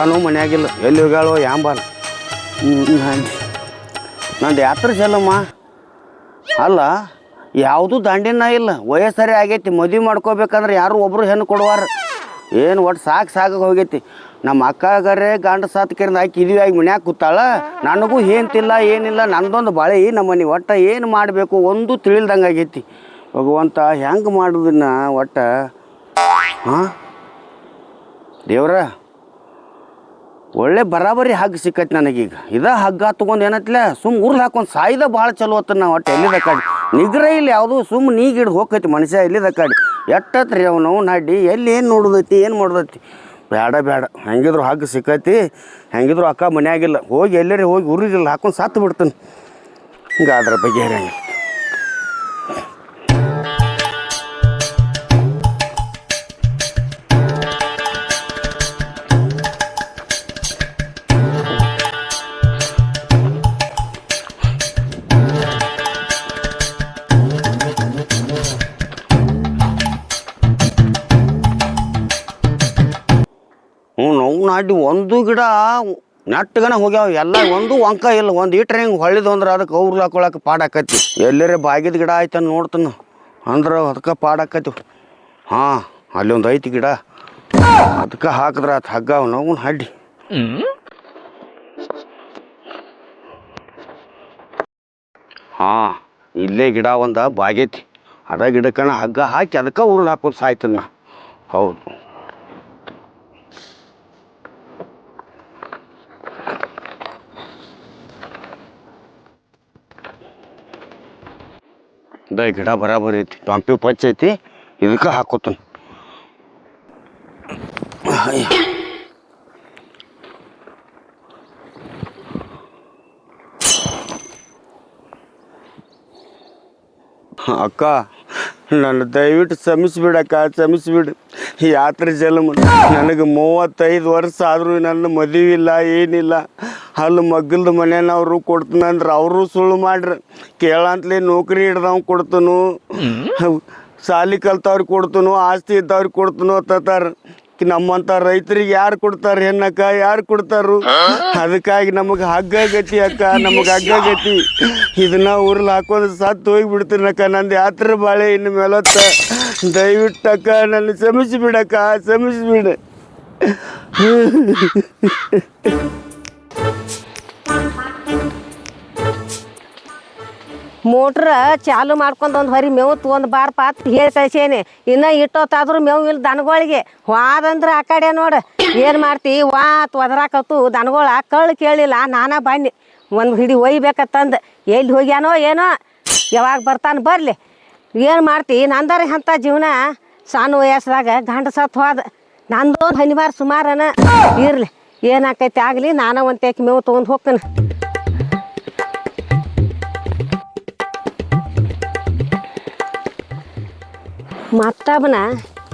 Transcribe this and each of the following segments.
ಅಕ್ಕನೂ ಮನ್ಯಾಗಿಲ್ಲ. ಎಲ್ಲಿ ಹೋಗ್ಯಾಳೋ ಯಾಂಬಾನ. ನಂದು ನಂದು ಯಾತ್ರ ಚೆಲ್ಲಮ್ಮ. ಅಲ್ಲ ಯಾವುದೂ ದಾಂಡಿನ ಇಲ್ಲ. ವಯಸ್ಸರಿ ಆಗೈತಿ ಮದುವೆ ಮಾಡ್ಕೋಬೇಕಂದ್ರೆ ಯಾರು ಒಬ್ರು ಹೆಣ್ಣು ಕೊಡುವಾರ. ಏನು ಒಟ್ಟು ಸಾಕು ಸಾಕಾಗಿ ಹೋಗೈತಿ. ನಮ್ಮ ಅಕ್ಕಗರೇ ಗಂಡ ಸಾತ್ಕಿರಿಂದ ಆಕಿ ಇದೀವಿ ಆಗಿ ಮನ್ಯಾಗ ಕೂತಾಳ. ನನಗೂ ಏನ್ತಿಲ್ಲ ಏನಿಲ್ಲ ನಂದೊಂದು ಬಾಳೆ ನಮ್ಮ ಮನೆ ಒಟ್ಟು ಏನು ಮಾಡಬೇಕು ಒಂದು ತಿಳಿಲ್ದಂಗೆ ಆಗೈತಿ. ಭಗವಂತ ಹೆಂಗೆ ಮಾಡೋದನ್ನ ಒಟ್ಟು ಹಾಂ? ದೇವ್ರ ಒಳ್ಳೆ ಬರಾಬರಿ ಹಗ್ಗ ಸಿಕ್ಕೈತಿ ನನಗೀಗ. ಇದ ಹಗ್ಗ ತಗೊಂಡು ಏನತ್ಲೆ? ಸುಮ್ ಉರ್ದು ಹಾಕೊಂಡು ಸಾಯ್ದ ಭಾಳ ಚಲೋ ಆತ ನಾವು ಒಟ್ಟು ಎಲ್ಲಿದ ಕಾಡಿ? ನಿಗ್ರ ಇಲ್ಲಿ ಯಾವುದು ಸುಮ್ ನೀಗಿಡ್ ಹೋಗೈತಿ ಮನುಷ್ಯ ಎಲ್ಲಿದ ಕಾಡಿ? ಎಟ್ಟತ್ರಿ ಅವನು ನಾಡಿ ಎಲ್ಲಿ ಏನು ನೋಡುದೈತಿ, ಏನು ಮಾಡೋದೈತಿ? ಬೇಡ ಬೇಡ ಹೆಂಗಿದ್ರು ಹಗ್ಗ ಸಿಕ್ಕೈತಿ, ಹೆಂಗಿದ್ರು ಅಕ್ಕ ಮನೆಯಾಗಿಲ್ಲ. ಹೋಗಿ ಎಲ್ಲರಿ ಹೋಗಿ ಉರಿಗಿಲ್ಲ, ಹಾಕೊಂಡು ಸತ್ತು ಬಿಡ್ತಾನೆ. ಹಿಂಗೆ ಅದ್ರ ಬಗ್ಗೆ ಹೇರಂಗಿಲ್ಲ ನಾಟಿ ಒಂದು ಗಿಡ ನೆಟ್ಟಗನ ಹೋಗ್ಯಾವ, ಎಲ್ಲ ಒಂದು ಒಂಕ ಇಲ್ಲ, ಒಂದು ಇಟ್ರೆ ಹಿಂಗೆ ಹೊಳ್ಳಿದ್ ಅಂದ್ರೆ ಅದಕ್ಕೆ ಅವ್ರು ಹಾಕೊಳಕ್ಕೆ ಪಾಡಾಕತಿ ಎಲ್ಲರೇ ಬಾಗಿದ ಗಿಡ ಆಯ್ತಾನ ನೋಡ್ತಾನ, ಅಂದ್ರೆ ಅದಕ್ಕೆ ಪಾಡಾಕತಿ ಹಾಂ, ಅಲ್ಲಿ ಒಂದು ಐತಿ ಗಿಡ. ಅದಕ್ಕೆ ಹಾಕಿದ್ರೆ ಅದು ಹಗ್ಗ ಅವನು ಹಡ್ಡಿ. ಹಾಂ, ಇಲ್ಲೇ ಗಿಡ ಒಂದು ಬಾಗೈತಿ. ಅದ ಗಿಡಕ್ಕನ ಹಗ್ಗ ಹಾಕಿ ಅದಕ್ಕೆ ಉರುಳು ಹಾಕೋದು ಸಾಯ್ತನ ಹೌದು. ಇದ ಗಿಡ ಬರಾಬರಿ ಐತಿ. ಟೊಂಪಿ ಪಚ್ಚ ಐತಿ. ಇದಕ್ಕೆ ಹಾಕೋತಾನ. ಅಕ್ಕ, ನನ್ನ ದಯವಿಟ್ಟು ಕ್ಷಮಿಸ್ಬಿಡಕ್ಕ ಕ್ಷಮಿಸ್ಬಿಡು. ಈ ಯಾತ್ರೆ ಜನ್ಮ ನನಗೆ ಮೂವತ್ತೈದು ವರ್ಷ ಆದರೂ ನನ್ನ ಮದುವೆ ಇಲ್ಲ ಏನಿಲ್ಲ. ಅಲ್ಲಿ ಮಗ್ಗಲ್ದ ಮನೆಯವ್ರು ಕೊಡ್ತನಂದ್ರೆ ಅವರು ಸುಳ್ಳು ಮಾಡ್ರಿ. ಕೇಳಂತಲೇ ನೌಕರಿ ಹಿಡ್ದವ್ ಕೊಡ್ತನು. ಸಾಲಿ ಕಲ್ತವ್ರಿಗೆ ಕೊಡ್ತನು ಆಸ್ತಿ ಇದ್ದವ್ರಿಗೆ ಕೊಡ್ತನು ಅತ್ತಾರ ನಮ್ಮಂತ ರೈತರಿಗೆ ಯಾರು ಕೊಡ್ತಾರೆ ಹೆಣ್ಣಕ್ಕ ಯಾರು ಕೊಡ್ತಾರು? ಅದಕ್ಕಾಗಿ ನಮಗೆ ಹಗ್ಗ ಗತಿ ಅಕ್ಕ ನಮಗೆ ಹಗ್ಗ ಗತಿ. ಇದನ್ನ ಊರಲ್ಲಿ ಹಾಕೋದು ಸತ್ತು ಹೋಗಿ ಅಕ್ಕ ನಂದು ಯಾತ್ರೆ ಬಾಳೆ ಇನ್ನು ಮೇಲತ್ತ. ದಯವಿಟ್ಟಕ್ಕ ನನ್ನ ಕ್ಷಮಿಸಿಬಿಡಕ್ಕ ಕ್ಷಮಿಸಿಬಿಡು. ಮೋಟ್ರ ಚಾಲು ಮಾಡ್ಕೊಂಡು ಒಂದು ಹೊರಿ ಮೇವು ತೊಗೊಂಡು ಬಾರ್ ಪಾತ್ ಹೇಳಿ ಕಳಿಸೇನೆ. ಇನ್ನು ಇಟ್ಟೊತ್ತಾದ್ರೂ ಮೇವು ಇಲ್ಲ ದನಗಳಿಗೆ. ವಾದಂದ್ರೆ ಆ ಕಡೆ ನೋಡು. ಏನು ಮಾಡ್ತಿ? ವಾತ್ ಒದರಾಕತ್ತು ದನಗಳ ಕಳ್ಳು ಕೇಳಿಲ್ಲ, ನಾನಾ ಬನ್ನಿ. ಒಂದು ಹಿಡಿ ಒಯ್ಬೇಕತ್ತಂದು. ಎಲ್ಲಿ ಹೋಗ್ಯಾನೋ ಏನೋ? ಯಾವಾಗ ಬರ್ತಾನೆ ಬರಲಿ. ಏನು ಮಾಡ್ತಿ? ನಂದರ ಅಂಥ ಜೀವನ ಸಣ್ಣ ವಯಸ್ಸದಾಗ ಗಂಡ ಸತ್ತು ಹೋದ ನಂದೊಂದು ಹನಿವಾರ ಸುಮಾರನ ಇರಲಿ. ಏನಾಕೈತಿ ಆಗಲಿ, ನಾನು ಒಂದು ತೇಕಿ ಮೇವು ತೊಗೊಂಡು ಹೋಗ್ತೇನೆ. ಮತ್ತೊಬ್ಬನ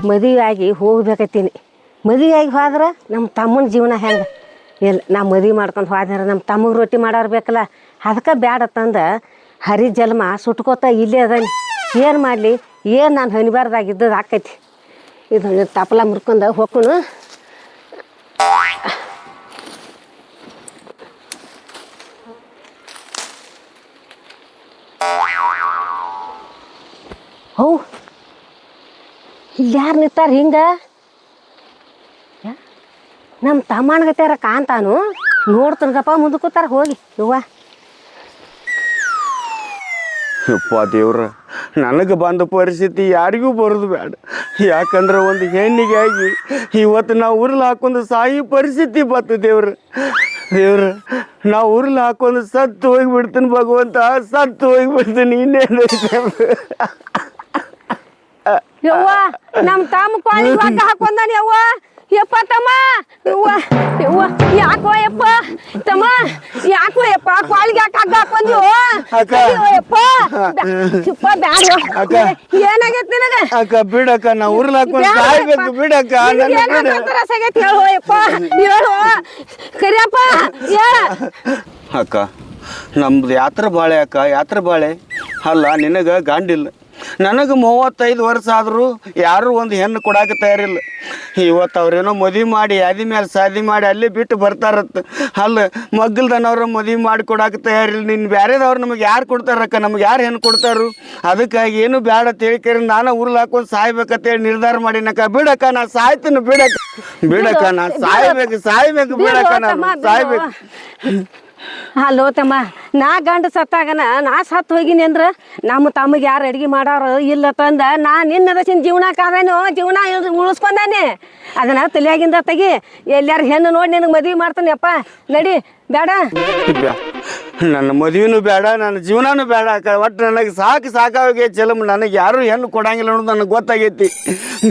ಮದುವೆ ಆಗಿ ಹೋಗ್ಬೇಕತ್ತೀನಿ. ಮದುವೆ ಆಗಿ ಹೋದ್ರೆ ನಮ್ಮ ತಮ್ಮನ ಜೀವನ ಹೆಂಗೆ? ಇಲ್ಲ ನಾ ಮದುವೆ ಮಾಡ್ಕೊಂಡು ಹೋದ್ರೆ ನಮ್ಮ ತಮ್ಮಗೆ ರೊಟ್ಟಿ ಮಾಡೋರು ಬೇಕಲ್ಲ? ಅದಕ್ಕೆ ಬ್ಯಾಡ ತಂದು ಹರಿ ಜನ್ಮ ಸುಟ್ಕೋತ ಇಲ್ಲೇ ಅದಾನೆ. ಏನು ಮಾಡಲಿ? ಏನು ನಾನು ಹನಿಬಾರ್ದಾಗಿದ್ದದು ಆಕೈತಿ? ಇದು ತಪ್ಪಲ ಮುರ್ಕೊಂಡು ಹೋಗ್ಕೊನು ಹೋ? ಯಾರು ನಿಂತಾರ ಹಿಂಗ? ನಮ್ಮ ತಮ್ಮನಗತ್ಯಾರ ಕಾಂತಾನು? ನೋಡ್ತನಗಪ್ಪ ಮುಂದೆ ಕೂತಾರ, ಹೋಗಿ. ಯವ್ವ. ಯಪ್ಪ ದೇವ್ರ, ನನಗೆ ಬಂದ ಪರಿಸ್ಥಿತಿ ಯಾರಿಗೂ ಬರೋದು ಬೇಡ ಯಾಕಂದ್ರೆ ಒಂದು ಹೆಣ್ಣಿಗೆ ಆಗಿ ಇವತ್ತು ನಾವು ಉರ್ಲ್ ಹಾಕೊಂಡು ಸಾಯಿ ಪರಿಸ್ಥಿತಿ ಬತ್ತು ದೇವ್ರ. ದೇವ್ರ ನಾವು ಉರ್ಲ್ ಹಾಕೊಂಡು ಸತ್ತು ಹೋಗಿಬಿಡ್ತೀನಿ ಭಗವಂತ, ಸತ್ತು ಹೋಗಿಬಿಡ್ತೀನಿ ಇನ್ನೇನೈತೆ ಯವ್ವ ನಮ್ ತಮ್ಮ ಕೋಳಿ ಒಗ್ಗ ಹಾಕೊಂಡಾನ ಯವ್ವ? ಯಪ್ಪ ತಮ್ಮ ಯವ್ವ ಯವ್ವ ಯಾಕೋ ಯಪ್ಪ? ತಮ್ಮ ಯಾಕೋ ಯಪ್ಪ ಕೋಳಿಗೆ ಯಾಕೆ ಹಗ್ಗ ಹಾಕೊಂಡ್ಯೋ ಯಪ್ಪ ಯಪ್ಪ ಬ್ಯಾಡ ಅಕ್ಕ. ಏನಾಗೈತಿ ನಿನಗ? ಅಕ್ಕ ಬಿಡಕ್ಕ ನಾ ಉರ್ಲ ಹಾಕೊಂಡು ಸಾಯ್ಬೇಕು. ಬಿಡಕ್ಕ ಆಗೈತಿ ಹೇಳು ಯಪ್ಪ. ಹೇಳು. ಕರಿಯಪ್ಪ ಹೇಳ. ಅಕ್ಕ ನಮ್ದು ಯಾತ್ರೆ ಬಾಳೆ ಅಕ್ಕ ಯಾತ್ರೆ ಬಾಳೆ. ಅಲ್ಲ ನಿನಗೆ ಗಂಡಿಲ್ಲ ನನಗೆ ಮೂವತ್ತೈದು ವರ್ಷ ಆದರೂ ಯಾರೂ ಒಂದು ಹೆಣ್ಣು ಕೊಡಾಕ ತಯಾರಿಲ್ಲ. ಇವತ್ತು ಅವ್ರೇನೋ ಮದುವೆ ಮಾಡಿ ಅದಿ ಮೇಲೆ ಸಾದಿ ಮಾಡಿ ಅಲ್ಲಿ ಬಿಟ್ಟು ಬರ್ತಾರತ್ತ ಅಲ್ಲ ಮಗ್ಗಲ್ದನವ್ರ ಮದುವೆ ಮಾಡಿ ಕೊಡಾಕ ತಯಾರಿಲ್ಲ. ನಿನ್ನ ಬ್ಯಾರೆದವ್ರು ನಮಗೆ ಯಾರು ಕೊಡ್ತಾರಕ್ಕ? ನಮ್ಗೆ ಯಾರು ಹೆಣ್ಣು ಕೊಡ್ತಾರು? ಅದಕ್ಕಾಗಿ ಏನು ಬೇಡ ತಿಳ್ಕೇರಿ ನಾನು ಊರ್ಲ ಹಾಕೊಂಡು ಸಾಯ್ಬೇಕಂತೇಳಿ ನಿರ್ಧಾರ ಮಾಡಿನಕ್ಕ. ಬಿಡಕ್ಕ ನಾ ಸಾಯ್ತೀನಿ ಬಿಡಕ್ಕ. ಬಿಡಕ್ಕ ನಾ ಸಾಯ್ಬೇಕು ಸಾಯ್ಬೇಕು ಬಿಡಕ್ಕ ನಾನು ಸಾಯ್ಬೇಕು. ಅಲ್ಲೋ ತಮ್ಮ ನಾ ಗಂಡ ಸತ್ತಾಗನ ನಾ ಸತ್ತು ಹೋಗಿನಿ ಅಂದ್ರ ನಮ್ಮ ತಮಗೆ ಯಾರು ಅಡ್ಗೆ ಮಾಡೋರು ಇಲ್ಲ ತಂದ ನಾ ನಿನ್ನ ದಶಿನ ಜೀವನ ಕಾವೇನು ಜೀವನ ಉಳಿಸ್ಕೊಂಡಾನೆ. ಅದನ್ನ ತಲೆಯಾಗಿಂದ ತೆಗಿ ಎಲ್ಲಾರು ಹೆಣ್ಣು ನೋಡಿ ನಿನಗೆ ಮದುವೆ ಮಾಡ್ತಾನೆಪ್ಪ ನಡಿ ಬೇಡ. ನನ್ನ ಮದುವೆನೂ ಬೇಡ ನನ್ನ ಜೀವನನೂ ಬೇಡ ಅಕ್ಕ ಒಟ್ಟು ನನಗೆ ಸಾಕು ಸಾಕಾಗಿ ಚಲಮ್ ನನಗೆ ಯಾರು ಹೆಣ್ಣು ಕೊಡಂಗಿಲ್ಲ ಅನ್ನೋದು ನನಗೆ ಗೊತ್ತಾಗೈತಿ.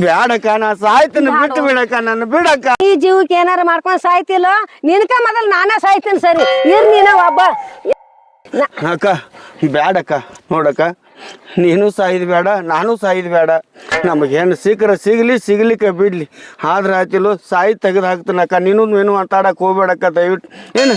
ಬೇಡಕ್ಕ ನಾ ಸಾಯ್ತೀನಿ ಬಿಟ್ಟು ಬಿಡಕ್ಕ ನನ್ನ ಬಿಡಕ್ಕ. ಜೀವಕ್ಕೆ ಏನಾರ ಮಾಡ್ಕೊಂಡು ಸಾಯ್ತಿಲ್ಲ ನಿನ್ಕ ಮೊದಲು ನಾನೇ ಸಾಯ್ತೀನಿ ಸರಿ. ಇರ್ ನೀನ ಒಬ್ಬ. ಅಕ್ಕ, ಬ್ಯಾಡಕ್ಕ, ನೋಡಕ್ಕ. ನೀನು ಸಾಯ್ದು ಬೇಡ ನಾನು ಸಾಯ್ದು ಬೇಡ ನಮಗೇನು ಸಿಕ್ಕರ ಸಿಗಲಿ, ಸಿಗ್ಲಿಕ್ಕೆ ಬಿಡ್ಲಿ. ಆದ್ರೆ ಆಯ್ತಿಲ್ಲ, ಸಾಯಿ ತೆಗೆದು ಹಾಕ್ತೀನಕ್ಕ. ನೀನು ಏನು ಮಾತಾಡಕ್ಕೆ ಹೋಗ್ಬೇಡಕ್ಕ ದಯವಿಟ್ಟು. ಏನು?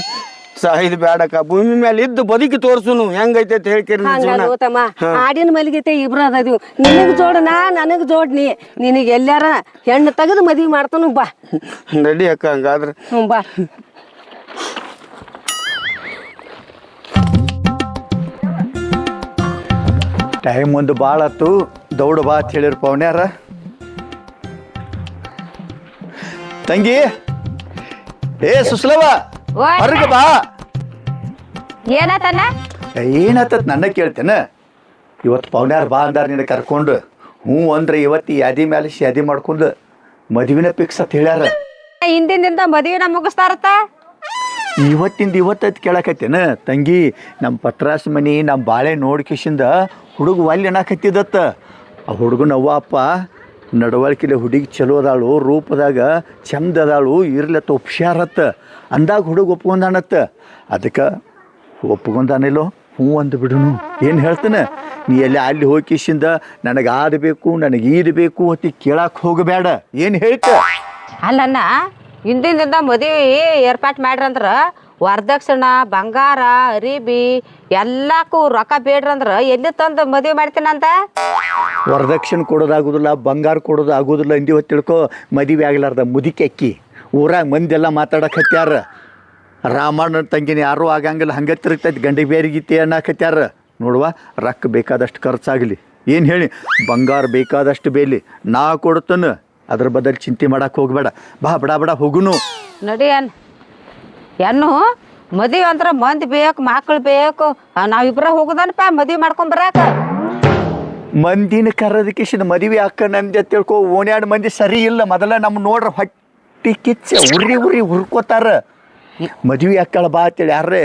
ಸಾಯ್ದು ಬೇಡಕ್ಕ ಭೂಮಿ ಮೇಲೆ ಇದ್ದು ಬದುಕಿ ತೋರ್ಸುನು. ಹೆಂಗೈತೆ ಅಂತ ಹೇಳ್ಕೇರಿ ನಿನ್ ಜೀವನ? ಹಂಗಲ್ಲ ಆಡಿನ ಮಲಗೈತೆ ಇಬ್ರು ಅದೀವಿ. ನಿನಗ್ ಜೋಡ ನಾ ನನಗ್ ಜೋಡ್ನಿ ನಿನಗೆ ಎಲ್ಲಾರ ಹೆಣ್ಣು ತೆಗೆದು ಮದ್ವಿ ಮಾಡ್ತಾನು ಬಾ. ನಡಿ ಅಕ್ಕ ಹಂಗಾದ್ರೆ. ಹ್ಞೂ ಬಾ. ಟೈಮ್ ಒಂದು ಭಾಳ ಆತು. ದೌಡ ಬಾ ಅಂತ ಹೇಳಿರು ಪವನ್ಯಾರ ತಂಗಿ. ಏ ಸುಸ್ಲವ. ಹೊರಗೆ ಬಾ. ಏನಾತತ್ ನನ್ನ ಕೇಳ್ತೇನೆ? ಇವತ್ತು ಪವನ್ಯಾರ ಬಾ ಅಂದಾರ ನಿನ್ನ ಕರ್ಕೊಂಡು. ಹ್ಞೂ ಅಂದ್ರೆ ಇವತ್ತು ಯಾದಿ ಮೇಲೆ ಶಾದಿ ಮಾಡ್ಕೊಂಡು ಮದುವಿನ ಪಿಕ್ಸ್ ಅಂತ ಹೇಳ್ಯಾರ. ಹಿಂದಿನಿಂದ ಮದುವೆನ ಮುಗಿಸ್ತಾರತ್ತ? ಇವತ್ತಿಂದ ಇವತ್ತೈತ್ ಕೇಳಕತ್ತೇನ? ತಂಗಿ ನಮ್ಮ ಪತ್ರಾಸ ಮನಿ ನಮ್ಮ ಬಾಳೆ ನೋಡ್ಕಿಶಿಂದ ಹುಡುಗ ಒಲ್ಲೆ ಅನ್ನಕತ್ತಿದತ್ತ ಆ ಹುಡುಗನ ಅವ್ವ ಅಪ್ಪ ನಡವಳಿಕೆಲೆ ಹುಡುಗಿ ಚಲೋ ಅದಾಳು, ರೂಪದಾಗ ಚಂದ ಅದಾಳು ಇರ್ಲತ್ತ ಹುಷಾರತ್ತ ಅಂದಾಗ ಹುಡುಗ ಒಪ್ಕೊಂಡಾನತ್ತ. ಅದಕ್ಕೆ ಒಪ್ಕೊಂಡಾನಿಲ್ಲೋ? ಹ್ಞೂ ಅಂದು ಬಿಡುನು. ಏನು ಹೇಳ್ತಾನೆ? ನೀ ಎಲ್ಲಿ ಅಲ್ಲಿ ಹೋಗಿಸಿಂದ ನನಗೆ ಆಡಬೇಕು ಬೇಕು, ನನಗೆ ಇದು ಬೇಕು ಅಂತ ಕೇಳಕ್ಕೆ ಹೋಗಬೇಡ ಏನು ಹೇಳ್ತ? ಅಲ್ಲಣ್ಣ ಹಿಂದಿನಿಂದ ಮದುವೆ ಏರ್ಪಾಟ್ ಮಾಡ್ರಂದ್ರ ವರದಕ್ಷಿಣ ಬಂಗಾರ ಅರಿಬಿ ಎಲ್ಲಕ್ಕೂ ರೊಕ್ಕ ಬೇಡ್ರಂದ್ರ ಎಲ್ಲಿ ತಂದು ಮದುವೆ ಮಾಡ್ತೀನಂತ ವರದಕ್ಷಿಣೆ ಕೊಡೋದಾಗುದಿಲ್ಲ ಬಂಗಾರ ಕೊಡೋದು ಆಗೋದಿಲ್ಲ ಹೊತ್ತು ತಿಳ್ಕೊ ಮದುವೆ ಆಗ್ಲಾರ್ದ ಮುದಿಕೆ ಅಕ್ಕಿ. ಊರಾಗ ಮಂದೆಲ್ಲ ಮಾತಾಡಕ್ಕೆ ಹತ್ಯಾರ. ರಾಮಣ್ಣ ತಂಗಿನ ಯಾರೂ ಆಗಂಗಿಲ್ಲ ಹಂಗೆ ತಿರುಗ್ತೈತಿ ಗೀತೆ ಬೇರೆಗೀತಿ ಅನ್ನಕತ್ಯಾರ. ನೋಡುವ ರೊಕ್ಕ ಬೇಕಾದಷ್ಟು ಖರ್ಚಾಗಲಿ. ಏನು ಹೇಳಿ ಬಂಗಾರ ಬೇಕಾದಷ್ಟು ಬೇಲಿ. ನಾ ಕೊಡ್ತನ ಅದ್ರ ಬದಲು ಚಿಂತೆ ಮಾಡಕ್ಕೆ ಹೋಗಬೇಡ. ಬಾ ಬಡ ಬಡ ಹೋಗುನು. ನಡಿ ಅನ್ ಎನ್ನು ಮದುವೆ ಅಂದ್ರೆ ಮಂದಿ ಬೇಕು ಮಕ್ಳು ಬೇಕು ನಾವಿಬ್ಬರ ನಾವಿಬ್ರ ಹೋಗುದನಪ್ಪ ಮದುವೆ ಮಾಡ್ಕೊಂಡ್ ಬರಾಕ. ಮಂದಿನ ಕರೋದಕ್ಕೆ ಮದುವೆ ಹಾಕನಂದೆ ತಿಳ್ಕೊ ಓಣ್ಯಾಡ್ ಮಂದಿ ಸರಿ ಇಲ್ಲ ಮೊದಲ ನಮ್ಮ ನೋಡ್ರ ಹೊಟ್ಟಿ ಕಿಚ್ಚ ಉರಿ ಉರಿ ಹುರ್ಕೋತಾರ. ಮದುವೆ ಹಾಕಳ ಬಾ ಅಂತೇಳಿ ಯಾರೇ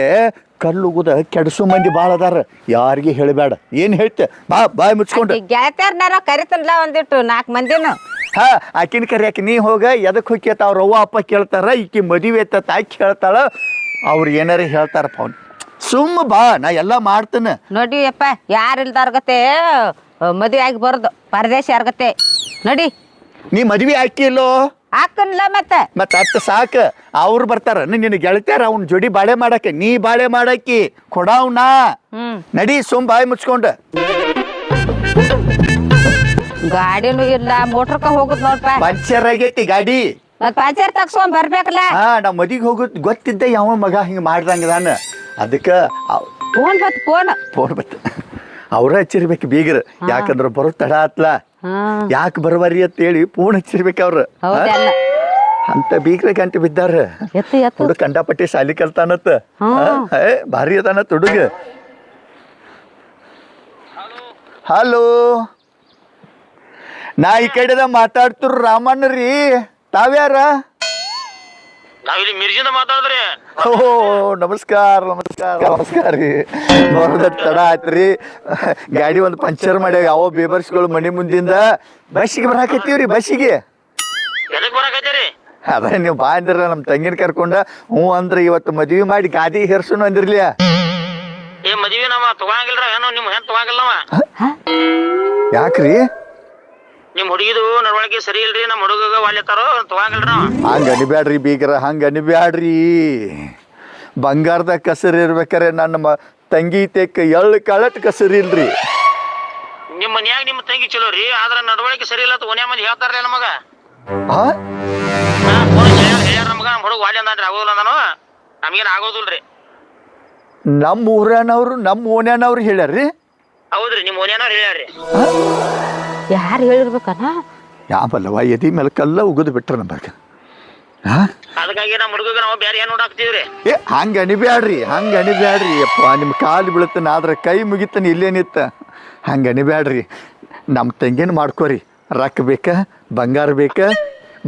ಕಲ್ಲು ಉಗುದ ಕೆಡಸು ಮಂದಿ ಭಾಳ ಅದಾರ. ಯಾರಿಗೆ ಹೇಳಬೇಡ ಏನು ಹೇಳ್ತೆ? ಬಾ ಬಾಯ್ ಮುಚ್ಕೊಂಡು. ಗೆಳತಿಯರ್ನಾರ ಕರಿತಲ್ಲ ಒಂದಿಟ್ಟು ನಾಲ್ಕು ಮಂದಿನ. ಹಾ ಆಕಿನ ಕರಿಯಾಕ ನೀ ಹೋಗ ಎದಕ್ಕೆ ಹೋಗ್ಯತ ಅವ್ರ ಅವ್ವ ಅಪ್ಪ ಕೇಳ್ತಾರ ಈಕಿ ಮದುವೆ ಐತ ತಾಯಿ ಕೇಳ್ತಾಳ. ಅವ್ರು ಏನಾರ ಹೇಳ್ತಾರಪ್ಪ ಅವ್ನು. ಸುಮ್ಮ ಬಾ ನಾ ಎಲ್ಲ ಮಾಡ್ತೇನೆ. ನೋಡಿ ಅಪ್ಪ ಯಾರು ಇಲ್ದಾರ್ಗತೆ ಮದುವೆ ಆಗಿ ಬರೋದು ಪರದೇಶ ಯಾರ್ಗತೆ ನಡಿ. ನೀ ಮದುವೆ ಇಲ್ಲೋ? ಹಾಕನ್ಲ ಮತ್ತೆ? ಮತ್ತೆ ಅತ್ತ ಸಾಕ. ಅವ್ರು ಬರ್ತಾರ ನಿನ್ನ ಗೆಳತ್ಯಾರ ಅವ್ನ ಜೋಡಿ ಬಾಳೆ ಮಾಡಕ್ಕೆ ನೀ ಬಾಳೆ ಮಾಡಕ್ಕಿ ಕೊಡಾವ್ನಾ. ಹ್ಮ್. ನಡಿ ಸುಮ್ ಬಾಯಿ ಮುಚ್ಕೊಂಡ. ಗಾಡಿನೂ ಇಲ್ಲ ಮೋಟ್ರಕ್ಕ ಹೋಗುದ್ ನೋಡ್ಪ. ಪಂಚರ್ ಆಗೈತಿ ಗಾಡಿ. ಮತ್ ಪಂಚರ್ ತಗ್ಸ್ಕೊಂಡ್ ಬರ್ಬೇಕಲ್ಲ? ನಾವ್ ನಾ ಮದಿಗೆ ಹೋಗುದ್ ಗೊತ್ತಿದ್ದೆ ಯಾವ ಮಗ ಹಿಂಗ ಮಾಡ್ದಂಗದಾನ ಅದಕ್ಕ ಫೋನ್ ಬತ್ ಫೋನ್ ಫೋನ್ ಬತ್. ಅವ್ರ ಹಚ್ಚಿರ್ಬೇಕು ಬೀಗರ್. ಯಾಕಂದ್ರ ಬರೋ ತಡ ಆತ್ಲ. ಯಾಕ ಬರವರಿ ಅಂತ ಹೇಳಿ ಫೋನ್ ಹಚ್ಚಿರ್ಬೇಕು ಅವ್ರ. ಹೌದಲ್ಲ ಅಂತ ಬೀಗ್ರ ಗಂಟೆ ಬಿದ್ದಾರ. ಎತ್ತು ಎತ್ತು. ಹುಡುಗ ಕಂಡಾಪಟ್ಟಿ ಸಾಲಿ ಕಲ್ತಾನತ್ತ ಭಾರಿ ಅದಾನತ್ ಹುಡುಗ. ಹಲೋ ನಾ ಈ ಕಡೆದ ಮಾತಾಡ್ತಿರು ರಾಮಣ್ಣ ರೀ ತಾವ್ಯಾರ? ನಾವಿಲ್ಲಿ ಮಿರ್ಜಿಂದ ಮಾತಾಡಿದ್ರಿ. ಓ ನಮಸ್ಕಾರ ನಮಸ್ಕಾರ. ನಮಸ್ಕಾರ ರೀ. ಬರೋದ ತಡ ಆಯ್ತ್ರಿ. ಗಾಡಿ ಒಂದು ಪಂಚರ್ ಮಾಡ್ಯಾವ ಯಾವ ಬೇಬರ್ಸ್ಗಳು ಮನೆ ಮುಂದಿಂದ ಬಸ್ಸಿಗೆ ಬರಾಕತ್ತೀವ್ರಿ ಬಸ್ಸಿಗೆ? ಎದಕ್ ಬರಾಕತ್ತೀರಿ? ಅದ ನೀವು ಬಾ ಅಂದಿರ ನಮ್ಮ ತಂಗಿನ ಕರ್ಕೊಂಡ ಹ್ಞೂ ಅಂದ್ರೆ ಇವತ್ತು ಮದ್ವಿ ಮಾಡಿ ಗಾದಿ ಹೇರ್ಸುನು ಅಂದಿರ್ಲಿ. ಏ ಮದ್ವಿ ನಮ್ಮ ತಗೊಂಗಿಲ್ರ ಏನೋ ನಿಮ್ ಹೆಣ್ ತಗೊಂಗಿಲ್ಲವ ಯಾಕ್ರಿ? ನಿಮ್ ಹುಡುಗಿದು ನಡವಳಿಕೆ ಸರಿ ಇಲ್ರಿ ನಮ್ಮ ಹುಡುಗ ವಾಲ್ಯತಾರೋ ತಗೊಂಗಿಲ್ರಿ ನಾವ. ಹಂಗ ಅನಿಬ್ಯಾಡ್ರಿ ಬೀಗರ ಹಂಗ ಅನಿಬ್ಯಾಡ್ರಿ. ಬಂಗಾರದ ಕಸರಿ ಇರ್ಬೇಕಾರೆ ನನ್ನ ಮ ತಂಗಿ ತೆಕ್ಕ ಎಳ್ಳು ಕಳಟ್ ಕಸರಿ ಇಲ್ರಿ. ನಿಮ್ ಮನ್ಯಾಗ ನಿಮ್ಮ ತಂಗಿ ಚಲೋ ರೀ ಆದ್ರ ನಡವಳಿಕೆ ಸರಿ ಇಲ್ಲ ಅಂತ ಓನ್ಯಾ ಮಂದಿ ಹೇಳ್ತಾರ್ರಿ ನಮಗ. ಹಾ, ಹೇಳ್ಯಾರ ಹೇಳ್ಯಾರ ನಮಗ ನಮ್ಮ ಹುಡುಗ ವಾಲ್ಯ ಆಗೋದಿಲ್ಲ ನಮ್ಗೇನ್ ಆಗೋದಿಲ್ರಿ ನಮ್ಮ ಊರನವ್ರು ನಮ್ಮ ಓನ್ಯಾನವ್ರು ಹೇಳ್ಯಾರ್ರಿ. ಹೌದ್ರಿ ನಿಮ್ ಓನ್ಯಾನವ್ರು ಹೇಳ್ಯಾರ್ರಿ. ಯಾರು ಹೇಳಿರ್ಬೇಕನ? ಯಾವಲ್ಲವ ಎದಿ ಮೇಲೆ ಕಲ್ಲ ಉಗಿದು ಬಿಟ್ರ ನಮಗೆ ಹಾ ಅದಕ್ಕಾಗಿ ನಮ್ಮ ಹುಡುಗ ನಾವು ಬೇರೆ ಏನು ನೋಡಾಕ್ತೀವ್ರಿ ಏ ಹಂಗೆ ಅನಿಬ್ಯಾಡ್ರಿ ಹಂಗೆ ಅನಿಬ್ಯಾಡ್ರಿ. ಅಪ್ಪ ನಿಮ್ಮ ಕಾಲು ಬೀಳುತ್ತಾನ ಆದ್ರೆ ಕೈ ಮುಗಿತಾನೆ ಇಲ್ಲೇನಿತ್ತ ಹಂಗೆ ಅನಿಬ್ಯಾಡ್ರಿ. ನಮ್ಮ ತಂಗಿನ ಮಾಡ್ಕೋರಿ. ರೊಕ್ಕ ಬೇಕಾ ಬಂಗಾರ ಬೇಕಾ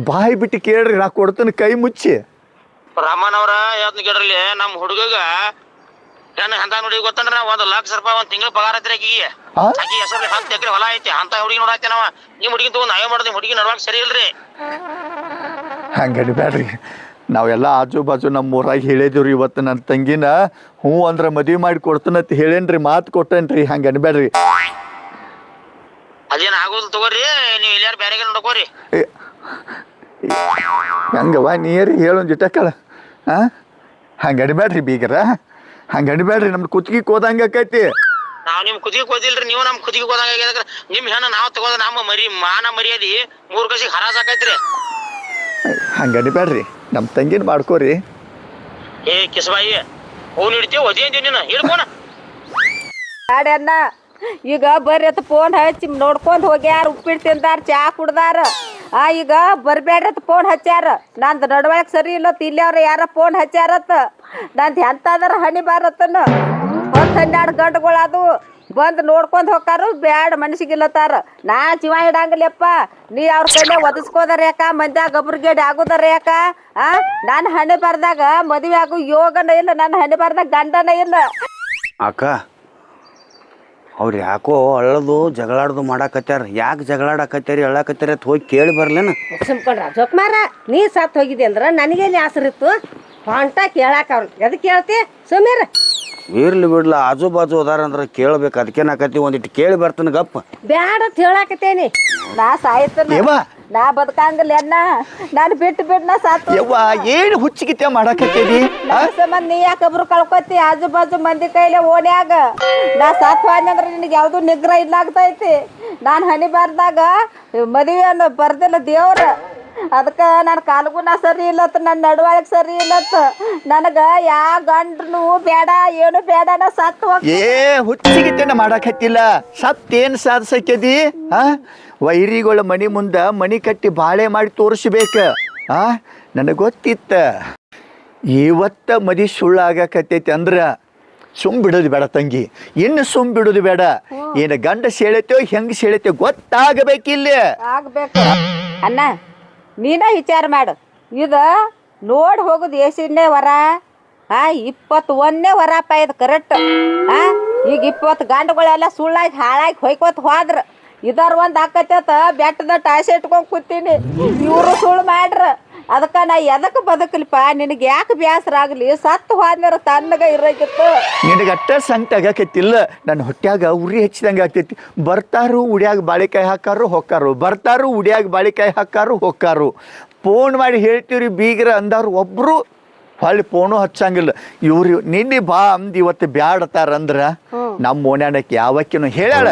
ಬಾಯಿ ಬಿಟ್ಟು ಕೇಳ್ರಿ ನಾ ಕೊಡ್ತಾನೆ ಕೈ ಮುಚ್ಚಿ. ರಾಮನವ್ರ ಯಾವ್ದು ಕೇಳ್ರಲ್ಲಿ ಕೇಳ್ರಿ ನಮ್ಮ ಹುಡುಗಗ ಏನ್ ಅಂತ ನೋಡಿ ಗೊತ್ತಂದ್ರ ಒಂದ್ ಲಕ್ಷ ರೂಪಾಯಿ ಒಂದ್ ತಿಂಗಳ ಪಗಾರ ಐತ್ರಿ ಆಕಿಗೆ. ಆ? ಆಕಿ ಹೆಸರು ಹತ್ತು ಎಕರೆ ಹೊಲ ಐತಿ ಅಂತ ಹುಡುಗಿ ನೋಡಾತಿ ನಾವ. ನಿಮ್ ಹುಡುಗಿ ತಗೊಂಡ್ ನಾವೇ ಮಾಡೋದು ಹುಡುಗಿ ನಡ್ವಾಕ್ ಸರಿ ಇಲ್ರಿ. ಹಂಗೆ ಅನಿಬ್ಯಾಡ್ರಿ ನಾವೆಲ್ಲ ಆಜು ಬಾಜು ನಮ್ಮ ಊರಾಗ ಹೇಳಿದಿವ್ರಿ ಇವತ್ತು ನನ್ನ ತಂಗಿನ. ಹ್ಞೂ ಅಂದ್ರೆ ಮದುವೆ ಮಾಡಿ ಕೊಡ್ತೇನಂತ ಹೇಳೇನ್ರಿ ಮಾತು ಕೊಟ್ಟೇನ್ರಿ ಹಂಗೆ ಅನ್ಬೇಡ್ರಿ ಅದೇನ್ ಆಗೋದು ತಗೋರಿ ನೀವ್ ಎಲ್ಲಾರು ಬೇರೆ ನೋಡ್ಕೋರಿ. ಹೆಂಗವ ನೀರಿ ಹೇಳೊಂದು ಜಿಟಕ್ಕಳ ಹಾ ಹಂಗ ಅಡಿಬ್ಯಾಡ್ರಿ ಬೀಗರ. ಹಂಗೆ ಅನಿಬ್ಯಾಡ್ರಿ ನಮ್ದು ಕುತ್ತಿಗೆ ಕೋದಂಗೆ ಆಕೈತಿ. ನಾವ್ ನಿಮ್ ಕುದಿಗೆ ಓದಿಲ್ರಿ ನೀವು ನಮ್ ಕುದಿಗೆ ಹೋದಂಗ ಆಗ್ಯದ ನಿಮ್ ಹೆಣ್ಣ ನಾವ್ ತಗೋದ ನಮ್ಮ ಮರಿ ಮಾನ ಮರ್ಯಾದಿ ಮೂರ್ ಕಸಿಗೆ ಹರಾಜ್ ಆಕೈತ್ರಿ. ಹಂಗೆ ನಮ್ಮ ತಂಗಿನ ಮಾಡ್ಕೋರಿ. ಏ ಕಿಸಬಾಯಿ ಹೂ ಹಿಡಿತೀವಿ ಒದಿ ಅಂತೀವಿ ನೀನು ಹಿಡ್ಕೋಣ ಅಣ್ಣ ಈಗ ಬರ್ರಿ ಅಂತ ಫೋನ್ ಹಚ್ಚಿ ನೋಡ್ಕೊಂಡ್ ಹೋಗ್ಯಾರ ಉಪ್ಪಿಟ್ಟು ತಿಂದಾರ ಚಾ ಕುಡ್ದಾರ. ಆ, ಈಗ ಬರ್ಬೇಡ್ರತ್ ಫೋನ್ ಹಚ್ಚಾರ ನಂದು ನಡವಳಿಕೆ ಸರಿ ಇಲ್ಲತ್ ಇಲ್ಲಿ ಅವ್ರ ಯಾರ ಫೋನ್ ಹಚ್ಚಾರತ್ತ ನಂದು ಎಂತಾದ್ರ ಹಣಿ ಬಾರತ್ತನ ಹೊತ್ತು ಹನ್ನೆರಡು ಗಂಟೆಗಳು ಅದು ಬಂದು ನೋಡ್ಕೊಂಡು ಹೋಗಾರು ಬ್ಯಾಡ ಮನಸ್ಸಿಗಿಲ್ಲತ್ತಾರ ನಾ ಜೀವ ಇಡಂಗಿಲ್ಲಪ್ಪ. ನೀ ಅವ್ರ ಕೈಲೇ ಒದಿಸ್ಕೋದಾರ ಯಾಕ? ಮಂದ್ಯಾಗ ಗಬ್ರಿಗೇಡಿ ಆಗೋದಾರ ಯಾಕ? ಆ? ನನ್ನ ಹಣೆ ಬರ್ದಾಗ ಮದುವೆ ಆಗು ಯೋಗನ ಇಲ್ಲ ನನ್ನ ಹಣೆ ಬರ್ದಾಗ ಗಂಡನ ಇಲ್ಲ. ಅಕ್ಕ ಅವ್ರು ಯಾಕೋ ಅಳ್ಳದು ಜಗಳಾಡ್ದು ಮಾಡಾಕತ್ಯಾರ. ಯಾಕೆ ಜಗಳಾಡಕತ್ಯಾರಿ ಅಳ್ಳಾಕತ್ಯಾರ ಅಂತ ಹೋಗಿ ಕೇಳಿ ಬರ್ಲೇನ. ಸುಮ್ಕೊಂಡ್ರ ಜೋಕ್ಮಾರ ನೀ ಸತ್ ಹೋಗಿದ್ದೆ ಅಂದ್ರ ನನಗೇನು ಆಸರಿತ್ತು ಹೊಂಟ ಕೇಳಾಕ ಅವ್ರು ಎದಕ್ಕೆ ಕೇಳ್ತಿ? ಸುಮೀರ ಇರ್ಲಿ ಬಿಡ್ಲ ಆಜು ಬಾಜು ಅದಾರ ಅಂದ್ರೆ ಕೇಳ್ಬೇಕು. ಅದಕ್ಕೇನಾಕತಿ ಒಂದಿಟ್ಟು ಕೇಳಿ ಬರ್ತಾನೆ ಗಪ್ಪ. ಬ್ಯಾಡ ಅಂತ ಹೇಳಾಕತ್ತೇನಿ. ನಾ ಸಾಯ್ತನ. ನಾ ಬದುಕಂಗಿಲ್ಲ ಅಣ್ಣ. ನಾನು ಬಿಟ್ಟು ಬಿಟ್ಟು ನಾ ಸಾತ್ ಯವ್ವ ಏನು ಹುಚ್ಚಿಗಿತ್ತೆ ಮಾಡಾಕತ್ತೀರಿ? ಸಂಬಂಧ ನೀ ಯಾಕೊಬ್ರು ಕಳ್ಕೊತಿ? ಆಜು ಬಾಜು ಮಂದಿ ಕೈಲೆ ಓಣ್ಯಾಗ. ನಾ ಸಾತ್ ಅಂದ್ರೆ ನಿನಗೆ ಯಾವುದು ನಿಗ್ರಹ ಇಲ್ಲಾಗ್ತೈತಿ ನಾನು ಹನಿ ಬಾರ್ದಾಗ ಮದುವೆ ಅನ್ನೋ ಬರ್ದಿಲ್ಲ ದೇವ್ರ. ಅದಕ್ಕೆ ನನ್ನ ನಾ ಸರಿ ಇಲ್ಲತ್ತ ನನ್ನ ನಡವಳಿಕೆ ಸರಿ ಇಲ್ಲತ್ತ ನನಗೆ ಯಾ ಗಂಡ್ರು ಬೇಡ ಏನು ಬೇಡ ನಾ ಸತ್ತು ಹೋಗ್ ಏ ಹುಚ್ಚಿಗಿತ್ತೇನ ಮಾಡಾಕತ್ತಿಲ್ಲ? ಸತ್ತೇನು ಸಾಧಿಸಕ್ಯದಿ ಆ? ವೈರಿಗಳ ಮನಿ ಮುಂದೆ ಮನಿ ಕಟ್ಟಿ ಬಾಳೆ ಮಾಡಿ ತೋರಿಸ್ಬೇಕು. ಆ ನನಗೆ ಗೊತ್ತಿತ್ತ. ಇವತ್ತ ಮದಿ ಸುಳ್ಳು ಆಗಾಕತ್ತೈತಿ ಅಂದ್ರ ಸುಮ್ ಬಿಡೋದು ಬೇಡ ತಂಗಿ. ಇನ್ನು ಸುಮ್ ಬಿಡೋದು ಬೇಡ. ಏನು ಗಂಡ ಸೆಳೆತೋ ಹೆಂಗ್ ಸೆಳೆತೋ ಗೊತ್ತಾಗಬೇಕಿಲ್ಲ ಆಗ್ಬೇಕು. ಅಣ್ಣ ನೀನ ವಿಚಾರ ಮಾಡು. ಇದು ನೋಡಿ ಹೋಗುದು ಎಸಿನೇ ವರ ಆ ಇಪ್ಪತ್ತು ಒಂದನೇ ವರಪ್ಪ ಇದು ಕರೆಕ್ಟ್ ಆ ಈಗ ಇಪ್ಪತ್ತು ಗಂಡಗಳೆಲ್ಲ ಸುಳ್ಳಾಗಿ ಹಾಳಾಗಿ ಹೊಯ್ಕೋತ ಹೋದ್ರ. ಇದರ ಒಂದು ಆಕತ್ತೈತ ಬೆಟ್ಟದ ಟಾಸೆ ಇಟ್ಕೊಂಡು ಕೂತೀನಿ. ಇವರು ಸುಳ್ಳು ಮಾಡ್ರ. ಅದಕ್ಕೆ ನಾ ಎದಕ್ಕೆ ಬದುಕಲಿಪ್ಪ? ನಿನಗೆ ಯಾಕೆ ಬೇಸರ ಆಗಲಿ? ಸತ್ತು ಹೋದ್ಮೇಲೆ ತನ್ನಗ ಇರೋಕಿತ್ತು ನಿನಗೆ ಅಟ್ಟ ಸಂಕಟ ಆಗಾಕತ್ತಿಲ್ಲ ನನ್ನ ಹೊಟ್ಯಾಗ ಉರಿ ಹೆಚ್ಚಿದಂಗೆ ಆಗ್ತೈತಿ. ಬರ್ತಾರು ಉಡಿಯಾಗ ಬಾಳೆಕಾಯಿ ಹಾಕಾರು ಹೊಕ್ಕಾರು. ಬರ್ತಾರು ಉಡಿಯಾಗ ಬಾಳೆಕಾಯಿ ಹಾಕಾರು ಹೊಕ್ಕಾರು. ಫೋನ್ ಮಾಡಿ ಹೇಳ್ತೀವ್ರಿ ಬೀಗ್ರ ಅಂದವ್ರು ಒಬ್ರು ಹೊಳ್ಳಿ ಫೋನು ಹಚ್ಚಂಗಿಲ್ಲ. ಇವ್ರು ನಿನ್ನೆ ಬಾ ಅಂದ್ ಇವತ್ತು ಬ್ಯಾಡತಾರ ಅಂದ್ರ ನಮ್ಮ ಓಣ್ಯಾನಕ್ಕೆ ಯಾವಕ್ಕಿನೂ ಹೇಳ್ಯಾಳ?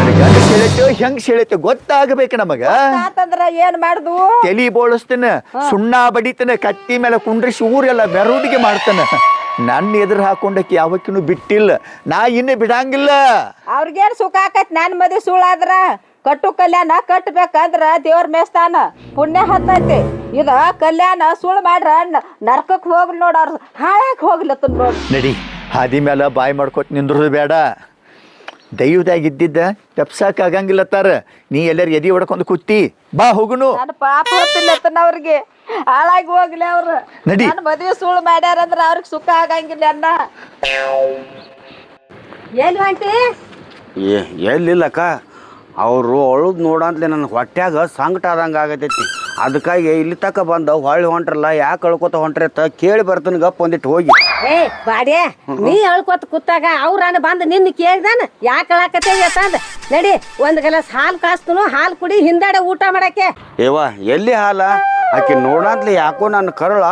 ನನಗೆ ಹೆಂಗ್ ಸೆಳೆತೋ ಗೊತ್ತಾಗಬೇಕು ನಮಗ. ಆತಂದ್ರ ಏನ್ ಮಾಡುದು? ತಲಿ ಬೋಳಿಸ್ತಾನ ಸುಣ್ಣ ಬಡಿತಾನ ಕತ್ತಿ ಮೇಲೆ ಕುಂಡ್ರಿಸಿ ಊರೆಲ್ಲ ಮೆರವಣಿಗೆ ಮಾಡ್ತಾನ. ನನ್ನ ಎದುರು ಹಾಕೊಂಡಕ್ಕೆ ಯಾವಕ್ಕಿನೂ ಬಿಟ್ಟಿಲ್ಲ. ನಾ ಇನ್ನೇ ಬಿಡಂಗಿಲ್ಲ. ಅವ್ರಿಗೇನ್ ಸುಖ ಆಕತ್? ನನ್ನ ಮದ್ವೆ ಸುಳ್ಳಾದ್ರ? ಕಟ್ಟು ಕಲ್ಯಾಣ ಕಟ್ಟಬೇಕಂದ್ರ ದೇವ್ರ ಮೇಸ್ತಾನ. ಪುಣ್ಯ ಹತ್ತೈತಿ. ಇದ ಕಲ್ಯಾಣ ಸುಳ್ಳು ಮಾಡ್ರ ನರ್ಕಕ್ ಹೋಗ್ಲಿ ನೋಡ ಅವ್ರ ಹಾಳಾಕ್ ಹೋಗ್ಲತ್ತ ನೋಡಿ. ನಡಿ ಹಾದಿ ಮೇಲೆ ಬಾಯಿ ಮಾಡ್ಕೊಟ್ ನಿಂದ್ರದು ಬೇಡ. ದೈವದಾಗ ಇದ್ದಿದ್ದ ತಪ್ಸಕ್ ಆಗಂಗಿಲ್ಲ ತಾರ ನೀ ಎಲ್ಲರ ಎದಿ ಹೊಡ್ಕೊಂಡು ಕುತ್ತಿ ಬಾ ಹೋಗುನು. ಪಾಪ ಹೊತ್ತಿಲ್ಲತ್ತನ ಅವ್ರಿಗೆ. ಹಾಳಾಗಿ ಹೋಗ್ಲಿ ಅವ್ರ. ನಡಿ. ಮದ್ವೆ ಸುಳ್ಳು ಮಾಡ್ಯಾರಂದ್ರ ಅವ್ರಿಗೆ ಸುಖ ಆಗಂಗಿಲ್ಲ ಅನ್ನ ಎಲ್ಲಿ ಆಂಟಿ ಏ ಎಲ್ಲಿಲ್ಲಕ್ಕ? ಅವರು ಅಳುದು ನೋಡಂತಲೇ ನನ್ನ ಹೊಟ್ಯಾಗ ಸಂಕಟ ಆದಂಗೆ ಆಗತೈತಿ. ಅದಕ್ಕಾಗಿ ಇಲ್ಲಿ ತಕ ಬಂದ ಹೊಳ್ಳಿ ಹೊಂಟ್ರಲ್ಲ ಯಾಕೆ ಅಳ್ಕೊತ ಹೊಂಟ್ರಿ ಅಂತ ಕೇಳಿ ಬರ್ತೀನಿ ಗಪ್ಪ ಒಂದಿಟ್ಟು ಹೋಗಿ. ಏ ಬಾಡ್ಯ ನೀ ಹೇಳ್ಕೊತ ಕೂತಾಗ ಅವ್ರನ್ನ ಬಂದು ನಿನ್ನ ಕೇಳ್ದಾನ ಯಾಕೆ ಹೇಳಕತ್ತೇವಿ ಅಂದ. ನಡಿ ಒಂದ್ ಗ್ಲಾಸ್ ಹಾಲು ಕಾಸ್ತನು ಹಾಲು ಕುಡಿ ಹಿಂದಾಡೆ ಊಟ ಮಾಡಕ್ಕೆ. ಏವಾ ಎಲ್ಲಿ ಹಾಲ? ಆಕೆ ನೋಡಂತಲೇ ಯಾಕೋ ನನ್ನ ಕರಳ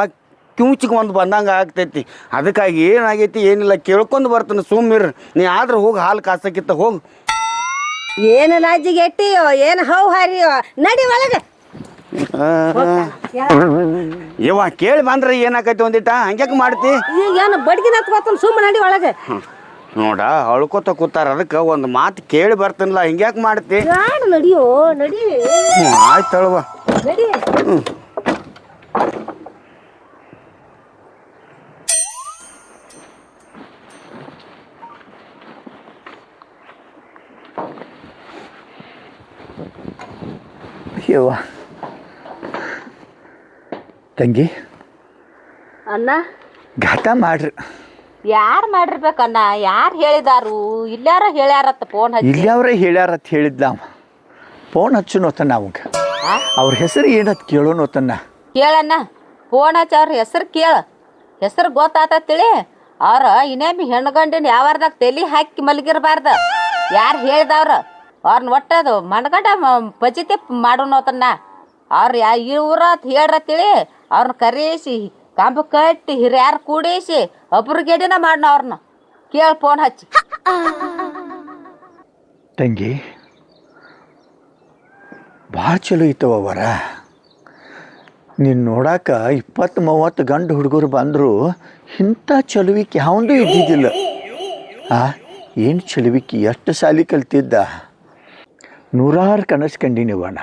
ಕಿವುಚಿಗೆ ಒಂದು ಬಂದಂಗೆ ಆಗ್ತೈತಿ. ಅದಕ್ಕಾಗಿ ಏನಾಗೈತಿ ಏನಿಲ್ಲ ಕೇಳ್ಕೊಂಡು ಬರ್ತಾನೆ ಸುಮ್ಮಿರ್ ನೀ ಆದ್ರೆ ಹೋಗಿ ಹಾಲು ಕಾಸಕ್ಕಿತ್ತ ಹೋಗಿ. ಏನು ಲಾಜಿಗೆ ಎಟ್ಟಿಯೋ ಏನು ಹೌ ಹಾರಿಯೋ ನಡಿ ಒಳಗೆ. ಇವ ಕೇಳಿ ಬಂದ್ರೆ ಏನಾಕೈತಿ ಒಂದಿಟ್ಟ? ಹಂಗ್ಯಾಕೆ ಮಾಡ್ತಿ? ಏನು ಬಡ್ಗಿನ ಹತ್ಕೋತಾನ ಸುಮ್ಮನೆ ನಡಿ ಒಳಗೆ. ನೋಡ ಅಳ್ಕೋತ ಕೂತಾರ ಅದಕ್ಕೆ ಒಂದು ಮಾತು ಕೇಳಿ ಬರ್ತೀನಲ್ಲ ಹಿಂಗ್ಯಾಕೆ ಮಾಡ್ತಿ? ನಡಿಯೋ ನಡಿ. ಆಯ್ತು ನಡಿ. ಯವ್ವ. ತಂಗಿ? ಅಣ್ಣ? ಘಾತ ಮಾಡ್ರಿ. ಯಾರು ಮಾಡಿರ್ಬೇಕಣ್ಣ ಯಾರು ಹೇಳಿದಾರು? ಇಲ್ಲಾರ ಹೇಳ್ಯಾರತ್ತ ಫೋನ್ ಹಚ್ಚಿ. ಇಲ್ಯಾವ್ರೆ ಹೇಳ್ಯಾರತ್ ಅಂತ ಅವ. ಫೋನ್ ಹಚ್ಚುನೋತನ ಅವಂಗ. ಆ? ಅವ್ರ ಹೆಸರು ಏನತ್ ಕೇಳೋನೋತನ್ನ ಕೇಳಣ್ಣ. ಫೋನ್ ಹಚ್ಚಿ ಅವ್ರ ಹೆಸರು ಕೇಳ. ಹೆಸರು ಗೊತ್ತಾತತಿಳಿ ಅವ್ರ ಇನ್ನೇಮಿ ಹೆಣ್ಗಂಡಿನ ಯಾವಾರ್ದಾಗ ತಲೆ ಹಾಕಿ ಮಲಗಿರ್ಬಾರ್ದ. ಯಾರು ಹೇಳ್ದವ್ರ? ಅವ್ರನ್ನ ಒಟ್ಟದು ಮಣ್ಗಂಡ ಪಚಿತಿ ಮಾಡೋನೋತನ್ನ ಅವ್ರು ಯಾ ಇವ್ರತ್ ಹೇಳ್ರತಿಳಿ ಅವ್ರನ್ನ ಕರೀಸಿ, ಕಂಬ ಕಟ್ಟಿ, ಹಿರಿಯಾರು ಕೂಡಿಸಿ ಒಬ್ರಿಗೇಡಿನ ಮಾಡೋಣ ಅವ್ರನ್ನ ಕೇಳ ಫೋನ್ ಹಚ್ಚಿ. ತಂಗಿ, ಭಾಳ ಚಲೋ ಇತ್ತು ಅವರ ನೀನು ನೋಡಾಕ ಇಪ್ಪತ್ತು ಮೂವತ್ತು ಗಂಡು ಹುಡುಗರು ಬಂದರು ಇಂಥ ಚಲುವಿಕೆ ಯಾವಂದೂ ಇದ್ದಿದ್ದಿಲ್ಲ. ಆ, ಏನು ಚಲುವಿಕೆ, ಎಷ್ಟು ಸಾಲಿ ಕಲ್ತಿದ್ದ? ನೂರಾರು ಕನಸು ಕಂಡಿನಿವಣ್ಣ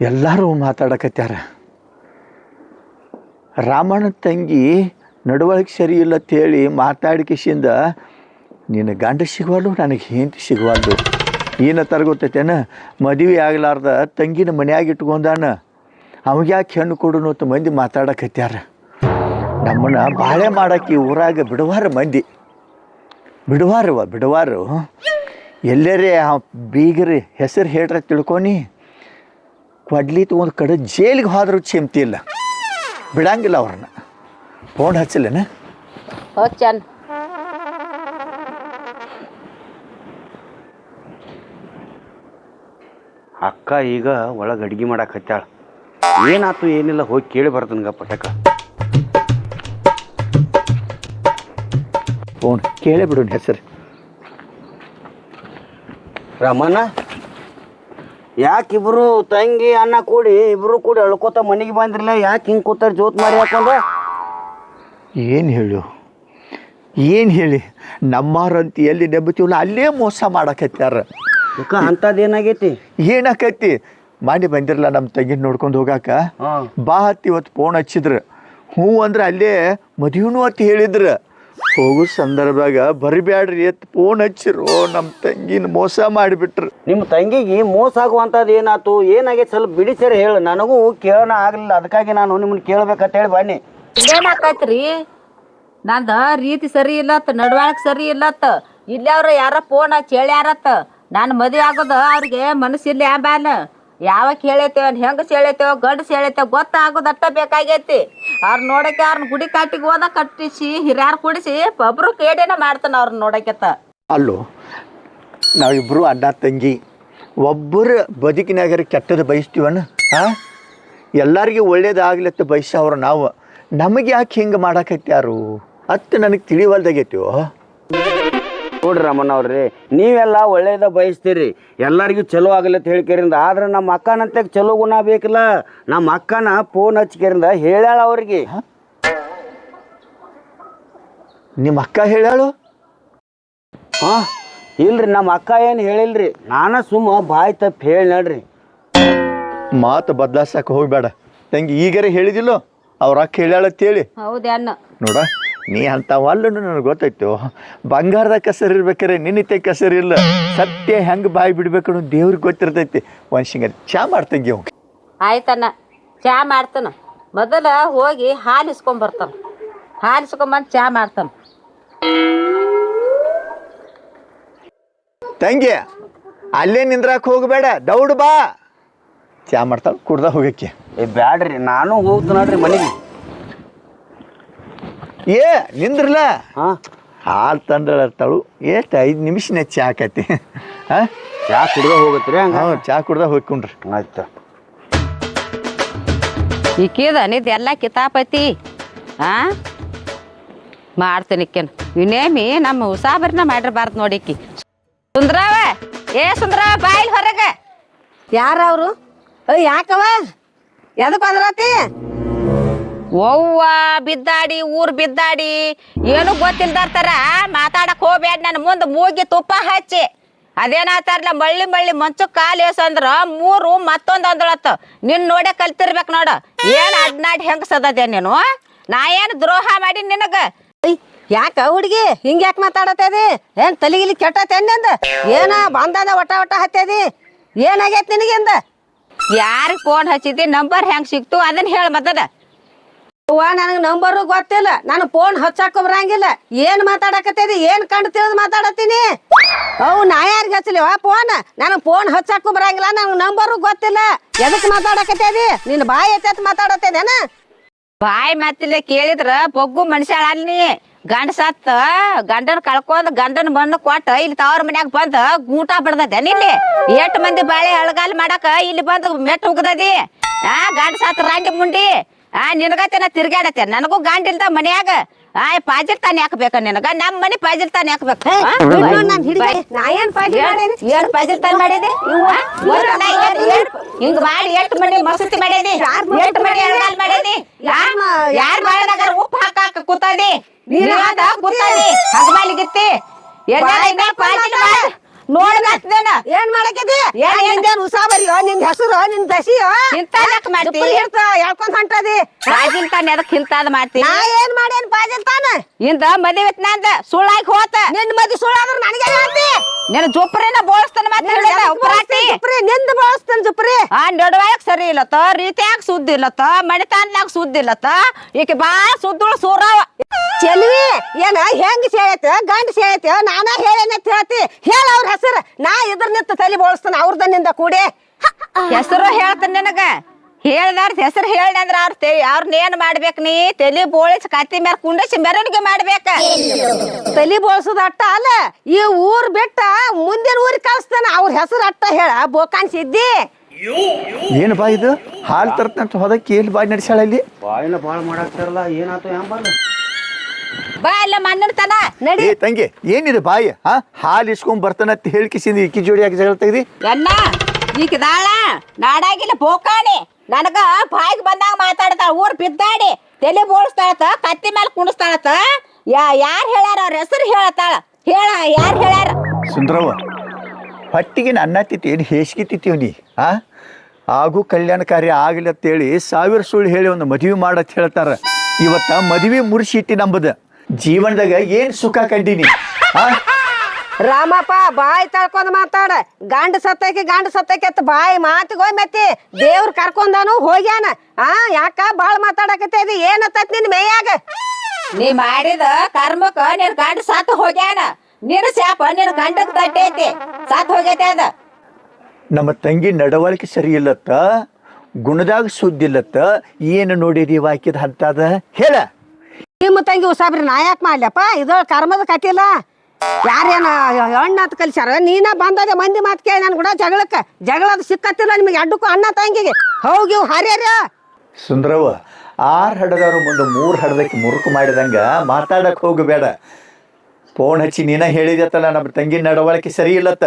ಎಲ್ಲರೂ ಮಾತಾಡಕತ್ಯಾರ. ರಾಮಣ್ಣ ತಂಗಿ ನಡವಳಿಕೆ ಸರಿ ಇಲ್ಲ ಅಂತೇಳಿ ಮಾತಾಡಿಕೆಸಿಂದ, ನಿನ್ನ ಗಂಡ ಸಿಗುವಲ್ಲು, ನನಗೆ ಹೆಂಡತಿ ಸಿಗುವಲ್ದು ಏನತ್ತಾರ ಗೊತ್ತೈತೇನ ಮದುವೆ ಆಗ್ಲಾರ್ದ ತಂಗಿನ ಮನ್ಯಾಗ ಇಟ್ಕೊಂಡಾನ. ಅವಾಗ ಯಾಕೆ ಹೆಣ್ಣು ಕೊಡುನು ಅಂತ ಮಂದಿ ಮಾತಾಡಕತ್ಯಾರ. ನಮ್ಮನ್ನ ಬಾಳೆ ಮಾಡಕ್ಕೆ ಊರಾಗ ಬಿಡುವಾರ ಮಂದಿ. ಬಿಡುವಾರವ ಬಿಡುವಾರು. ಎಲ್ಲರೇ ಆ ಬೀಗರಿ ಹೆಸರು ಹೇಳ್ರ ತಿಳ್ಕೊನಿ. ಕೊಡ್ಲಿ ತೊಗೊಂಡು ಕಡೆ ಜೈಲಿಗೆ ಹೋದ್ರೂ ಚಿಮ್ತಿ ಇಲ್ಲ. ಬಿಡಂಗಿಲ್ಲ ಅವ್ರನ್ನ. ಫೋನ್ ಹಚ್ಚಲೇನ? ಹೊಚ್ಚನ್ ಅಕ್ಕ ಈಗ ಒಳಗೆ ಅಡ್ಗೆ ಮಾಡಕ್ಕೆ ಹತ್ತಾಳ. ಏನಾಯ್ತು ಏನಿಲ್ಲ ಹೋಗಿ ಕೇಳಿ ಬರ್ತಾನಗ ಪಟಕ ಫೋನ್ ಕೇಳೇ ಬಿಡೋಣ ಹೆಸರು. ರಮಣ ಯಾಕಿಬ್ರು ತಂಗಿ ಅಣ್ಣ ಕೂಡಿ ಇಬ್ರು ಕೂಡಿ ಅಳ್ಕೋತ ಮನೆಗೆ ಬಂದಿರಲ್ಲ? ಯಾಕೆ ಹಿಂಗೆ ಕೂತಾರ ಜೋತ್ ಮಾಡಿ ಯಾಕಂದ್ರೆ ಏನು ಹೇಳು? ಏನು ಹೇಳಿ? ನಮ್ಮಾರಂತಿ ಎಲ್ಲಿ ನೆಬ್ಬತೀವಲ್ಲ ಅಲ್ಲೇ ಮೋಸ ಮಾಡಕತ್ಯಾರ. ಯಾಕ ಅಂಥದ್ದು ಏನಾಗೈತಿ? ಏನಾಕೈತಿ? ಮಾಡಿ ಬಂದಿರಲ್ಲ ನಮ್ಮ ತಂಗಿನ ನೋಡ್ಕೊಂಡು ಹೋಗಾಕ? ಬಾ ಹತ್ತಿ ಇವತ್ತು ಫೋನ್ ಹಚ್ಚಿದ್ರು. ಹ್ಞೂ ಅಂದ್ರೆ ಅಲ್ಲೇ ಮದುವೆನೂ ಅಂತ ಹೇಳಿದ್ರು. ಹೋಗೋ ಸಂದರ್ಭದಾಗ ಬರಿಬ್ಯಾಡ್ರಿ ಎತ್ ಫೋನ್ ಹಚ್ಚಿರೋ ನಮ್ಮ ತಂಗಿನ ಮೋಸ ಮಾಡಿಬಿಟ್ರು. ನಿಮ್ಮ ತಂಗಿಗೆ ಮೋಸ ಆಗುವಂಥದ್ದು ಏನಾತು ಏನಾಗೈತೆ? ಸ್ವಲ್ಪ ಬಿಡಿಸರಿ ಹೇಳು. ನನಗೂ ಕೇಳೋಣ ಆಗಲಿಲ್ಲ. ಅದಕ್ಕಾಗಿ ನಾನು ನಿಮ್ಮನ್ನ ಕೇಳ್ಬೇಕಂತ ಹೇಳಿ ಬನ್ನಿ ಏನಾಕೈತ್ರಿ ನಂದ ರೀತಿ ಸರಿ ಇಲ್ಲತ್ತ ನಡವಳಿಕೆ ಸರಿ ಇಲ್ಲತ್ತ ಅವ್ರ ಯಾರ ಫೋನ್ ಹಚ್ಚಿ ಹೇಳ್ಯಾರತ್ತ ನಾನು ಮದುವೆ ಆಗೋದು ಅವ್ರಿಗೆ ಮನಸ್ಸಿಲ್ಲ ಯಾಂಬಾನ ಯಾವಾಗ ಕೇಳೈತೇವ ಹೆಂಗೆ ಹೇಳೈತೇವ ಗಂಡು ಹೇಳೈತೇವ ಗೊತ್ತಾಗೋದಟ್ಟ ಬೇಕಾಗೈತಿ. ಅವ್ರ ನೋಡಕ್ಕೆ ಅವ್ರನ್ನ ಗುಡಿ ಕಾಟಿಗೆ ಹೋದ ಕಟ್ಟಿಸಿ, ಹಿರಿಯಾರು ಕುಡಿಸಿ, ಒಬ್ರು ಕೇಡೇನ ಮಾಡ್ತಾನ ಅವ್ರನ್ನ ನೋಡಕ್ಕೆತ್ತ ಅಲ್ಲೋ, ನಾವಿಬ್ರು ಅಣ್ಣ, ತಂಗಿ, ಒಬ್ಬರು ಬದುಕಿನಾಗರ ಕೆಟ್ಟದ್ದು ಬಯಸ್ತೀವನ ಹಾಂ ಎಲ್ಲರಿಗೆ ಒಳ್ಳೇದಾಗ್ಲತ್ತ ಬಯಸವ್ರು ನಾವು. ನಮಗೆ ಯಾಕೆ ಹಿಂಗೆ ಮಾಡಾಕತ್ಯಾರು? ಅತ್ತ ನನಗೆ ತಿಳಿವಲ್ದಾಗೈತಿವೋ ನೋಡ್ರಿ ರಮಣ್ಣ ಅವ್ರಿ ನೀವೆಲ್ಲ ಒಳ್ಳೇದ ಬಯಸ್ತೀರಿ. ಎಲ್ಲರಿಗೂ ಚಲೋ ಆಗಲತ್ತ ಹೇಳ್ಕೇರಿಂದ ಆದ್ರೆ ನಮ್ಮ ಅಕ್ಕನಂತೆ ಚಲೋ ಗುಣ ಬೇಕಲ್ಲ. ನಮ್ಮ ಅಕ್ಕನ ಫೋನ್ ಹಚ್ಕೇರಿಂದ ಹೇಳ್ಯಾಳ ಅವ್ರಿಗೆ. ನಿಮ್ಮ ಅಕ್ಕ ಹೇಳ್ಯಾಳು? ಹಾ? ಇಲ್ರಿ ನಮ್ಮ ಅಕ್ಕ ಏನು ಹೇಳಿಲ್ರಿ. ನಾನ ಸುಮ್ಮ ಬಾಯ್ ತಪ್ಪು ಹೇಳಿ ನೋಡ್ರಿ. ಮಾತು ಬದಲಾಸಕ್ಕೆ ಹೋಗ್ಬೇಡ. ತಂಗಿ ಈಗರೆ ಹೇಳಿದಿಲ್ಲೋ ಅವ್ರ ಅಕ್ಕ ಹೇಳ್ಯಾಳ ಅಂತೇಳಿ ಅಣ್ಣ. ನೋಡ. ನೀ ಅಂಥವಲ್ಲೂ ನನಗೆ ಗೊತ್ತಾಯ್ತು. ಬಂಗಾರದ ಕಸರ್ ಇರ್ಬೇಕಾರೆ ನಿನ್ನಿತೆ ಕಸರಿಲ್ಲ ಸತ್ಯ ಹೆಂಗೆ ಬಾಯಿ ಬಿಡ್ಬೇಕು ಅನ್ನೋ ದೇವ್ರಿಗೆ ಗೊತ್ತಿರ್ತೈತಿ. ಒಂದು ಚಾ ಮಾಡ್ತಂಗಿ ಅವ್ ಆಯ್ತಣ್ಣ ಚಾ ಮಾಡ್ತಾನ. ಮೊದಲ ಹೋಗಿ ಹಾಲು ಇಸ್ಕೊಂಬರ್ತಾನ ಹಾಲು ಇಸ್ಕೊಂಬಂದು ಚಾ ಮಾಡ್ತಾನ. ತಂಗಿ ಅಲ್ಲೇ ನಿಂದ್ರಾಕ್ ಹೋಗಬೇಡ ದೌಡ್ ಬಾ. ಚಾ ಮಾಡ್ತಾಳ ಕುಡ್ದ ಹೋಗಕ್ಕೆ. ಏ ಬ್ಯಾಡ್ರಿ ನಾನು ಹೋಗ್ತು ನೋಡ್ರಿ ಮನೆಗೆ. ಏ ನಿಂದ್ರಲ್ಲ ಹಾ. ಹಾಲು ತಳು. ಎಷ್ಟು ಐದು ನಿಮಿಷ ನೆಚ್ಚಿ ಹಾಕತಿ ಹಾಂ? ಚಾ ಕುಡ್ದ ಹೋಗತ್ರಿ ಹಂಗ? ಹ್ಞೂ ಚಾ ಕುಡ್ದ ಹೋಗ್ಕೊಂಡ್ರಿ. ಆಯ್ತು. ಈಕಿದ ನಿದ್ ಎಲ್ಲ ಕಿತಾಪತಿ ಆ ಮಾಡ್ತೀನಿ ಇಕ್ಕೇನು. ವಿನೇಮಿ ನಮ್ಮ ಉಸಾಬರಿನ ಮಾಡಿರ್ಬಾರ್ದು ನೋಡಿಕಿ ಸುಂದ್ರವ? ಏ ಸುಂದ್ರವ ಬಾಯಿಲ್ ಹೊರಗೆ. ಯಾರು ಅವರು? ಯಾಕವ? ಎದಕ್ ಬಂದ್ರತಿ ಅವ್ವ ಬಿದ್ದಾಡಿ, ಊರ್ ಬಿದ್ದಾಡಿ, ಏನು ಗೊತ್ತಿಲ್ದಾರ್ತಾರ? ಮಾತಾಡಕ್ ಹೋಗ್ಬೇಡ ನನ್ನ ಮುಂದ್ ಮೂಗಿ ತುಪ್ಪ ಹಚ್ಚಿ. ಅದೇನಾತಾರಲ್ಲ ಮಳ್ಳಿ ಮಳ್ಳಿ ಮಂಚು ಕಾಲ್ ಅಂದ್ರ ಮೂರು ಮತ್ತೊಂದ್ ಅಂದಳತ್ತ. ನಿನ್ ನೋಡೆ ಕಲ್ತಿರ್ಬೇಕು ನೋಡ. ಏನ್ ಅಡ್ನಾಡ್ ಹೆಂಗಸದೇ ನೀನು? ನಾ ಏನ್ ದ್ರೋಹ ಮಾಡಿ ನಿನಗ? ಯಾಕ ಹುಡುಗಿ? ಹಿಂಗ್ ಯಾಕೆ ಮಾತಾಡತ್ತದಿ ಏನ್ ತಲಿಗಿಲಿ ಕೆಟ್ಟತೇನಂದ ಏನ ಬಂದದ ಒಟ್ಟ ಒಟ್ಟ ಹತ್ತದಿ ಏನಾಗೈತ್ ನಿನಗಿಂದ? ಯಾರಿಗೆ ಫೋನ್ ಹಚ್ಚಿದ್ದಿ ನಂಬರ್ ಹೆಂಗ್ ಸಿಕ್ತು ಅದನ್ನ ಹೇಳ ಮತ್ತದ. ಅವ್ವ ನನಗೆ ನಂಬರು ಗೊತ್ತಿಲ್ಲ. ನಾನು ಫೋನ್ ಹಚ್ಚಾಕ ಬರಂಗಿಲ್ಲ. ಏನ್ ಮಾತಾಡಕತ್ತೀರಿ? ಏನ್ ಕಂಡು ತಿಳಿದು ಮಾತಾಡತ್ತೀನಿ? ಅವು ನಾ ಯಾರಿಗೆ ಹಚ್ಚಲಿವ ಫೋನ್ ನನಗೆ ಫೋನ್ ಹಚ್ಚಾಕು ಬರಂಗಿಲ್ಲ, ನನಗೆ ನಂಬರು ಗೊತ್ತಿಲ್ಲ. ಎದಕ್ ಮಾತಾಡಕತ್ತೇದಿ ನಿನ್ನ ಬಾಯಿ ಎತ್ತ ಮಾತಾಡತ್ತೇನ ಬಾಯಿ ಮಾತಿಲ್ಲ ಕೇಳಿದ್ರ ಬೊಗ್ಗು ಮನುಷ್ಯ ಅಲ್ಲಿ ಗಂಡ ಸತ್ತ, ಗಂಡನ ಕಳ್ಕೊಂಡ್ ಗಂಡನ ಮಣ್ಣು ಕೊಟ್ಟ, ಇಲ್ಲಿ ತವ್ರ ಮನ್ಯಾಗ ಬಂದ ಗೂಟ ಬಡ್ದದ ಇಲ್ಲಿ ಎಷ್ಟ್ ಮಂದಿ ಬಾಳೆ ಅಳಗಾಲ್ ಮಾಡಕ ಇಲ್ಲಿ ಬಂದು ಮೆಟ್ಟ ಉಗ್ದದಿ? ಆ, ಗಂಡ ಸತ್ತ ರಾಂಡಿ ಮುಂಡಿ. ಆ ನಿನಗತೆನ ತಿರ್ಗಾಡತ್ತೆ ನನಗೂ ಗಾಂಡಿಲ್ದ ಇಲ್ದ ಮನ್ಯಾಗ. ಆ ಪಾಜಿರ್ ತಾನೆ ಹಾಕ್ಬೇಕ ನಿನಗ? ನಮ್ ಮನೆ ಪಾಜಿರ್ ತಾನೆ ಹಾಕ್ಬೇಕು ಏನ್? ಏನ್ ಪಾಜಿಲ್ ಮಾಡಿದಿ? ಹಿಂಗ್ ಮಾಡಿ ಎಷ್ಟ್ ಮನೆ ಮಸೂತಿ ಮಸೂತಿ ಎಷ್ಟ್ ಮನಿ ಮಾಡೇನಿ ಯಾರ್ ಮಾಡಿದಾಗ ಉಪ್ಪು ಹಾಕಾಕ ಕೂತದಿ? ನೀನ್ ಹಾಕ್ ಕೂತದಿ? ಹಗಮಾಲಿಗಿತ್ತಿ? ನೋಡ್ಬೇಕೇನ ಏನ್ ಮಾಡಕತ್ತಿ? ಏನ್- ಏನ್- ನಿಂದೇನ್ ಉಸಾಬರಿಯೋ ನಿನ್ ಹೆಸರು ನಿನ್ ದಸಿಯೋ? ಇಂತ ಯಾಕ್ ಮಾಡ್ತಿ? ಹೇಳ್ಕೊಂಡ್ ಹೊಂಟದಿ? ತಾನ ಹಿಂತಾದ್ ಮಾಡ್ತಿ. ನಾ ಏನ್ ಮಾಡೇನ್ ಪಾಜಿಲ್ ತಾನ ಇಂದ ಮದುವೆ ನಂದ ಸುಳ್ಳಾಗಿ ಹೋತ. ನಿನ್ ಮದಿ ಸುಳ್ಳಾದ್ರ ನನಗೆ ಹೇಳ್ತಿ ನಿನ್ ಜೋಪ್ರಿನ ಬೋಳಸ್ತಾನ ಮತ್ತೆ ಉಪರಾತಿ ಜುಪ್ರಿ? ನಿಂದ ಬಳಸ್ತೇನೆ ಜುಪ್ರಿ? ಆ ನಡವಾಯಕ್ ಸರಿ ಇಲ್ಲತ್ತ ರೀತಿಯಾಗ ಸುದ್ದಿ ಇಲ್ಲತ್ತ ಮಣಿತಾನ್ಲಾಗ ಸುದ್ದಿ ಇಲ್ಲತ್ತ ಈಕೆ ಬಾ ಸುದ್ದುಳು ಸೂರವ. ಚೆಲ್ವಿ ಏನ ಹೆಂಗ್ ಸೇಳೈತೆ ಗಂಡ ಸೇಳೈತೆ ನಾನ ಹೇಳೇನಂತ ಹೇಳ್ತಿ. ಹೇಳ ಅವ್ರ ಹೆಸರು. ನಾ ಇದ್ರ ನಿಂತ ತಲೆ ಬೋಳಿಸ್ತಾನ ಅವ್ರದ ನಿಂದ ಕೂಡಿ. ಹೆಸರು ಹೇಳ್ತಾನೆ ನಿನಗ. ಹೇಳ್ದಾರ ಹೆಸರು ಹೇಳಿ ಅಂದ್ರ ಅವ್ರ ತೇ ಅವ್ರನ್ನ ಏನ್ ಮಾಡ್ಬೇಕು ನೀ? ತಲೆ ಬೋಳಿಸ್ ಕತ್ತಿ ಮೇಲೆ ಕುಂಡಿಸಿ ಮೆರವಣಿಗೆ ಮಾಡ್ಬೇಕ. ತಲೆ ಬೋಳ್ಸೋದ್ ಅಟ್ಟ ಅಲ್ಲ ಈ ಊರ್ ಬಿಟ್ಟ ಮುಂದಿನ ಊರಿಗೆ ಕಳಿಸ್ತಾನ. ಅವ್ರ ಹೆಸರು ಅಟ್ಟ ಹೇಳ ಬೋಕಾನ್ ಸಿದ್ದಿ. ಏನು ಬಾ ಇದು? ಹಾಲ್ ತರ್ತಂತ ಹೋದಕ್ಕೆ ಎಲ್ಲಿ ಬಾಯಿ ನಡೆಸ್ಯಾಳ ಇಲ್ಲಿ? ಬಾಯಿನ ಭಾಳ ಮಾಡಾಕ್ತಾರಲ್ಲ ಏನಾಯ್ತು ಹೆಂಬಲ್ಲ ಬಾ ಎಲ್ಲ ಮಣ್ಣನ ತನ ನಡಿ. ಏ ತಂಗಿ ಏನಿದೆ ಬಾಯಿ ಹಾ? ಹಾಲು ಇಸ್ಕೊಂಡ್ ಬರ್ತಾನಂತ ಹೇಳ್ಕಿಸಿಂದ ಇಕ್ಕಿ ಜೋಡಿ ಹಾಕಿ ಜಗಳ ತೆಗ್ದಿ? ಎನ್ನ ಈಕಿದಾಳ ನಾಡಾಗಿಲ್ಲ ಬೋಕಾಣಿ. ನನಗ ಬಾಯಿಗೆ ಬಂದಾಗ ಮಾತಾಡ್ತಾಳ ಊರ್ ಬಿದ್ದಾಡಿ. ತಲೆ ಬೋಳಿಸ್ತಾಳತ ಕತ್ತಿ ಮೇಲೆ ಕುಣಿಸ್ತಾಳತ ಯಾ ಯಾರ್ ಹೇಳ್ಯಾರ ಅವ್ರ ಹೆಸರು ಹೇಳತ್ತಾಳ. ಹೇಳ ಯಾರು ಹೇಳ್ಯಾರ? ಸುಂದ್ರವ್ವ ಹೊಟ್ಟಿಗೆ ಅನ್ನ ತಿತ್ತಿ ಏನು ಹೇಸಿಗೆ ನೀ ಆ ಆಗು ಕಲ್ಯಾಣ ಕಾರ್ಯ ಆಗಲಿ ಅಂತೇಳಿ ಸಾವಿರ ಸುಳ್ಳು ಹೇಳಿ ಒಂದು ಮದುವೆ ಮಾಡತ್ ಹೇಳ್ತಾರ. ಇವತ್ತ ಮದುವೆ ಮುರ್ಸಿಟ್ಟಿ ನಂಬದ ಜೀವನದಾಗ ಏನ್ ಸುಖ ಕಂಡೀನಿ? ಆ? ರಾಮಪ್ಪ ಬಾಯಿ ತಳ್ಕೊಂಡ್ ಮಾತಾಡ. ಗಂಡ ಸತ್ತೈಕಿ ಗಂಡ ಸತ್ತೈಕಿ ಅಂತ ಬಾಯಿ ಮಾತಿಗೆ ಮೆತ್ತಿ. ದೇವ್ರ ಕರ್ಕೊಂಡಾನು ಹೋಗ್ಯಾನ. ಆ ಯಾಕ ಬಾಳ್ ಏನು ಏನತ್ತೈತಿ ನಿನ್ ಮೇಯಾಗ? ನೀ ಮಾಡಿದ ಕರ್ಮಕ್ಕ ನಿನ್ ಗಂಡ ಸತ್ ಹೋಗ್ಯಾನ. ನಿನ್ ಶಾಪ ನಿನ್ ಗಂಡಕ್ ತಟ್ಟೈತಿ ಸತ್ ಹೋಗೈತೆ ಅದ. ನಮ್ಮ ತಂಗಿ ನಡವಳಿಕೆ ಸರಿ ಇಲ್ಲತ್ತ ಗುಣದಾಗ ಸುದ್ದಿಲ್ಲತ್ತ ಏನು ನೋಡಿರಿ ವಾಕ್ಯದ ಹಂತದ? ಹೇಳ. ನಿಮ್ಮ ತಂಗಿ ಉಸಾಬ್ರಿ ನಾ ಯಾಕೆ ಮಾಡ್ಲಪ್ಪ? ಇದು ಕರ್ಮದ ಕತಿಲ್ಲ ಯಾರೇನ ಹೆಣ್ಣು ಅಂತ ಕಲ್ಸ್ಯಾರ? ನೀನ ಬಂದದೆ ಮಂದಿ ಮಾತು ಕೇಳಿ ನನ್ ಕೂಡ ಜಗಳಕ್ಕ. ಜಗಳದ ಸಿಕ್ಕತ್ತಿಲ್ಲ ನಿಮಗೆ ಅಡ್ಡಕ್ಕೂ ಅಣ್ಣ ತಂಗಿಗೆ. ಹೋಗಿ ಹರ್ಯಾರ. ಸುಂದರವ್ವ ಆರು ಹಡದವ್ರ ಮುಂದೆ ಮೂರು ಹಡದಕ್ಕೆ ಮುರುಕು ಮಾಡಿದಂಗ ಮಾತಾಡಕ್ ಹೋಗಬೇಡ ಫೋನ್ ಹಚ್ಚಿ ನೀನ ಹೇಳಿದತ್ತಲ್ಲ ನಮ್ಮ ತಂಗಿ ನಡವಳಿಕೆ ಸರಿ ಇಲ್ಲತ್ತ.